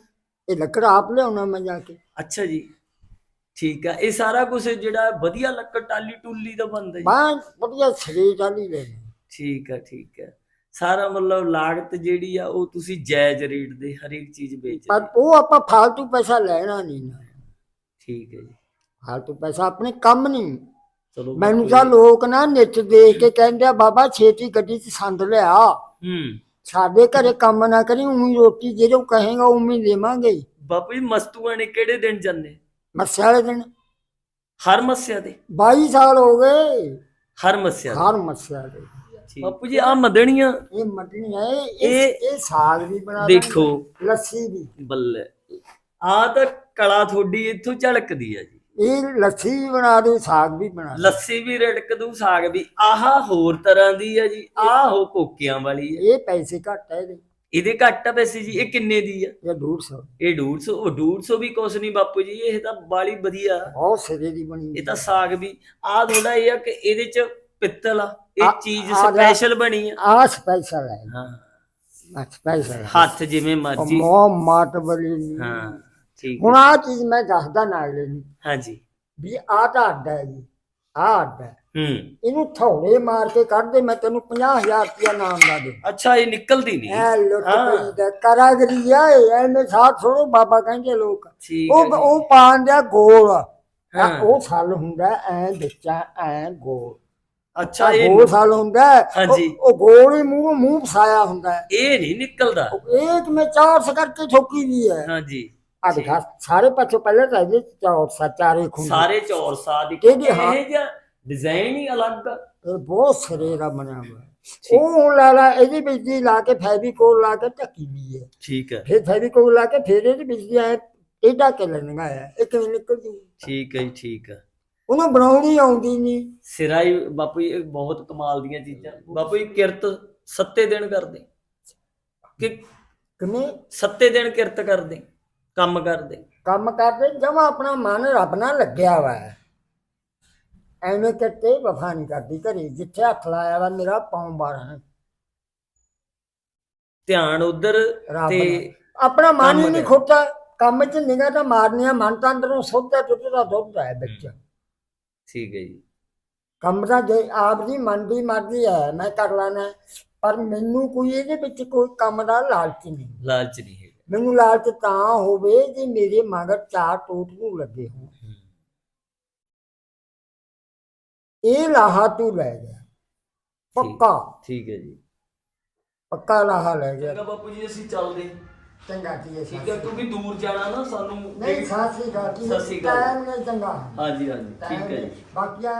ਇਹ ਲੱਕੜ ਆਪ ਲਿਆਉਣਾ ਮੈਂ ਜਾ ਕੇ। ਅੱਛਾ ਜੀ। ਠੀਕ ਆ ਇਹ ਸਾਰਾ ਕੁਝ ਜਿਹੜਾ ਵਧੀਆ ਲੱਕੜ ਟਾਲੀ ਟੁੱਲੀ ਦਾ ਬਣਦਾ ਜੀ? ਮੈਂ ਵਧੀਆ ਸਰੀ ਟਾਲੀ ਲੈ ਠੀਕ ਆ ਠੀਕ ਆ। ਸਾਰਾ ਮਤਲਬ ਲਾਗਤ ਜਿਹੜੀ ਆ ਉਹ ਤੁਸੀਂ ਜਾਇਜ਼ ਰੇਟ ਦੇ ਹਰ ਇੱਕ ਚੀਜ਼ ਵੇਚ ਪਰ ਉਹ ਆਪਾਂ ਫालतू ਪੈਸਾ ਲੈਣਾ ਨਹੀਂ ਨਾ। ਠੀਕ ਹੈ ਜੀ। ਫालतू ਪੈਸਾ ਆਪਣੇ ਕੰਮ ਨਹੀਂ। ਚਲੋ ਮੈਨੂੰ ਤਾਂ ਲੋਕ ਨਾ ਨਿੱਚ ਦੇਖ ਕੇ ਕਹਿੰਦੇ ਆ ਬਾਬਾ ਛੇਤੀ ਗੱਡੀ 'ਚ ਸੰਦ ਲਿਆ। ਹੂੰ। ਸਾਡੇ ਘਰੇ ਕੰਮ ਨਾ ਕਰੀ ਉਮੀ ਰੋਟੀ ਜਿਹੜੋ ਕਹੇਗਾ ਉਮੀ ਦੇਵਾਂਗੇ। ਬਾਪੂ ਜੀ ਮਸਤੂਆਂ ਨੇ ਕਿਹੜੇ ਦਿਨ ਜਾਂਦੇ ਮੱਸੇ ਵਾਲੇ ਦਿਨ। ਹਰ ਮੱਸਿਆ ਦੇ। 22 ਸਾਲ ਹੋ ਗਏ। ਹਰ ਮੱਸਿਆ ਦੇ। ਹਰ ਮੱਸਿਆ ਦੇ। ਬਾਪੂ ਜੀ ਆ ਮਦਣੀਆਂ। ਇਹ ਮਟਨੀ ਹੈ ਇਹ- ਇਹ ਇਹ ਸਾਗ ਵੀ ਬਣਾ ਦੇਖੋ। ਦਾਂਗੇ, ਲੱਸੀ ਵੀ। ਬੱਲੇ। ਆ ਤਾਂ ਕਲਾ ਤੁਹਾਡੀ ਇੱਥੋਂ ਝਲਕਦੀ ਆ ਜੀ। ਇਹ ਲੱਸੀ ਵੀ ਬਣਾ ਦੂ ਸਾਗ ਵੀ ਬਣਾ ਦੂੰ। ਲੱਸੀ ਵੀ ਰੜਕ ਦੂ ਸਾਗ ਵੀ। ਆਹ ਹੋਰ ਤਰ੍ਹਾਂ ਦੀ ਆ ਜੀ। ਆਹ ਹੋ ਕੋਕਿਆਂ ਵਾਲੀ ਆ। ਇਹ ਪੈਸੇ ਘੱਟ ਹੈ ਇਹਦੇ। ਇਹਦੇ ਘੱਟ ਆ ਪੈਸੇ ਜੀ ਇਹ ਕਿੰਨੇ ਦੀ ਆ? ਇਹ 150 ਇਹ 150 ਉਹ 150 ਵੀ ਕੁਛ ਨਹੀਂ ਬਾਪੂ ਜੀ ਇਹ ਤਾਂ ਬਾਲੀ ਵਧੀਆ। ਬਹੁਤ ਸਿਰੇ ਦੀ ਬਣੀ ਇਹ ਤਾਂ ਸਾਗ ਵੀ। ਆਹ ਥੋੜਾ ਇਹ ਆ ਕਿ ਇਹਦੇ ਚ ਪਿੱਤਲ ਆ। ਇਹ ਆ- ਚੀਜ਼ ਆ ਸਪੈਸ਼ਲ ਬਣੀ ਆ। ਆ। ਸਪੈਸ਼ਲ ਹੈ ਹਾਂ ਸਪੈਸ਼ਲ ਹੱਥ ਜਿਵੇਂ ਮਰਜ਼ੀ। ਮੋ ਮਾਟ ਬਲੀ। ਹਾਂ। ਠੀਕ ਹੁਣ ਆ ਚੀਜ਼ ਮੈਂ ਦੱਸਦਾ ਨਾਲ ਲੈਣੀ ਹਾਂਜੀ ਵੀ ਆ ਤਾਂ ਅੱਡਾ ਹੈ ਜੀ ਆ ਅੱਡਾ ਹੈ। ਹੂੰ ਇਹਨੂੰ ਥੋੜੇ ਮਾਰ ਕੇ ਕੱਢ ਦੇ ਮੈਂ ਤੈਨੂੰ 50000 ਰੁਪਇਆ ਨਾਮ ਲਾ ਦੇ ਅੱਛਾ ਇਹ ਨਿਕਲਦੀ ਨਹੀਂ ਐ ਲੁੱਟ ਹਾਂ। ਪਈ ਦਾ ਕਰਾਗਰੀ ਆ ਐਵੇਂ ਸਾਥ ਛੋੜੋ ਬਾਬਾ ਕਹਿੰਦੇ ਲੋਕ ਠੀਕ ਹੈ ਉਹ ਜੀ। ਉਹ ਗੋਲ ਆ ਹਾਂ। ਉਹ ਫਲ ਹੁੰਦਾ ਐ ਵਿੱਚਾ ਐ ਗੋਲ ਅੱਛਾ ਇਹ ਗੋਲ ਫਲ ਹੁੰਦਾ ਹੈ। ਉਹ- ਹਾਂਜੀ। ਉਹ ਗੋਲ ਹੀ ਮੂੰਹ ਮੂੰਹ ਫਸਾਇਆ ਹੁੰਦਾ ਹੈ। ਇਹ ਨਹੀਂ ਨਿਕਲਦਾ ਇਹ ਕਿ ਮੈਂ ਚਾਰ ਸ ਕਰਕੇ ਠੋਕੀ ਦੀ ਹੈ ਹਾਂਜੀ ਆ ਦਿਖਾ ਸਾਰੇ ਪਾਸੋਂ ਪਹਿਲੇ ਤਾਂ ਇਹਦੇ ਚਾਰ ਸਾ ਚਾਰੇ ਖੁੰਡੇ। ਸਾਰੇ ਚੌਰ ਸਾਦ ਇਹਦੇ ਹਾਂ। ਇਹ ਜਿਹਾ ਡਿਜ਼ਾਈਨ ਹੀ ਅਲੱਗ। ਇਹ ਬਹੁਤ ਸਿਰੇ ਦਾ ਬਣਿਆ ਹੋਇਆ। ਉਹ ਹੁਣ ਲਾ ਲਾ ਇਹਦੀ ਬਿਜਲੀ ਲਾ ਕੇ ਫੈਵੀਕੋਲ ਲਾ ਕੇ ਢੱਕੀ ਦੀ ਹੈ। ਠੀਕ ਹੈ। ਫਿਰ ਫੈਵੀਕੋਲ ਲਾ ਕੇ ਫਿਰ ਇਹਦੀ ਬਿਜਲੀ ਆਏ ਟੇਡਾ ਕੇ ਲੈਣਾ ਹੈ ਇਹ ਕਿਵੇਂ ਨਿਕਲ ਜੂ ਠੀਕ ਹੈ ਠੀਕ ਹੈ। ਉਹਨੂੰ ਬਣਾਉਣੀ ਆਉਂਦੀ ਨਹੀਂ ਸਿਰਾ ਹੀ ਬਾਪੂ ਜੀ ਬਹੁਤ ਕਮਾਲ ਦੀਆਂ ਚੀਜ਼ਾਂ। ਬਾਪੂ ਜੀ ਕਿਰਤ ਸੱਤੇ ਦਿਨ ਕਰਦੇ। ਕਿ ਕਿਵੇਂ? ਸੱਤੇ ਦਿਨ ਕਿਰਤ ਕਰਦੇ। ਕੰਮ ਕਰਦੇ। ਕੰਮ ਕਰਦੇ ਜਮਾ ਆਪਣਾ ਮਨ ਰੱਬ ਨਾਲ ਲੱਗਿਆ ਵਾ। ਐਵੇਂ ਕਿਤੇ ਵਫਾ ਨਹੀਂ ਕਰਦੀ ਘਰੇ ਜਿੱਥੇ ਹੱਥ ਲਾਇਆ ਵਾ ਮੇਰਾ ਪਾਉਂ ਬਾਰਾਂ। ਧਿਆਨ ਉਧਰ ਰੱਬ ਤੇ। ਆਪਣਾ ਮਨ ਹੀ ਨਹੀਂ। ਖੋਤਾ ਕੰਮ 'ਚ ਨਿਗਾਹ ਤਾਂ ਮਾਰਨੀਆਂ ਮਨ ਤਾਂ ਅੰਦਰੋਂ ਸੁੱਧਾ ਟੁੱਟਦਾ ਦੁੱਧ ਹੈ ਵਿੱਚ। ਠੀਕ ਹੈ ਜੀ। ਕੰਮ ਤਾਂ ਜੇ ਆਪ ਦੀ ਮਨ ਦੀ ਮਰਜ਼ੀ ਹੈ ਮੈਂ ਕਰ ਲੈਣਾ। ਪਰ ਮੈਨੂੰ ਕੋਈ ਇਹਦੇ ਵਿੱਚ ਕੋਈ ਕੰਮ ਦਾ ਲਾਲਚ ਨਹੀਂ। ਲਾਲਚ ਨਹੀਂ ਮੈਨੂੰ ਲਾਲਚ ਤਾਂ ਹੋਵੇ ਜੇ ਮੇਰੇ ਮਗਰ ਚਾਰ ਟੋਟ ਨੂੰ ਲੱਗੇ ਹੋਣ। ਹੂੰ। ਇਹ ਲਾਹਾ ਤੂੰ ਲੈ ਗਿਆ ਪੱਕਾ। ਠੀਕ ਹੈ ਜੀ। ਪੱਕਾ ਲਾਹਾ ਲੈ ਗਿਆ ਚੰਗਾ ਬਾਪੂ ਜੀ ਅਸੀਂ ਚੱਲਦੇ। ਚੰਗਾ ਜੀ ਠੀਕ ਹੈ ਕਿਉਂਕਿ ਦੂਰ ਜਾਣਾ ਨਾ ਸਾਨੂੰ ਨਹੀਂ ਸਾਸੀ ਦਾ ਸਤਿ ਸ਼੍ਰੀ ਅਕਾਲ। ਟਾਈਮ ਨਹੀਂ ਚੰਗਾ। ਹਾਂਜੀ ਹਾਂਜੀ ਠੀਕ ਹੈ ਜੀ। ਬਾਕੀ ਆ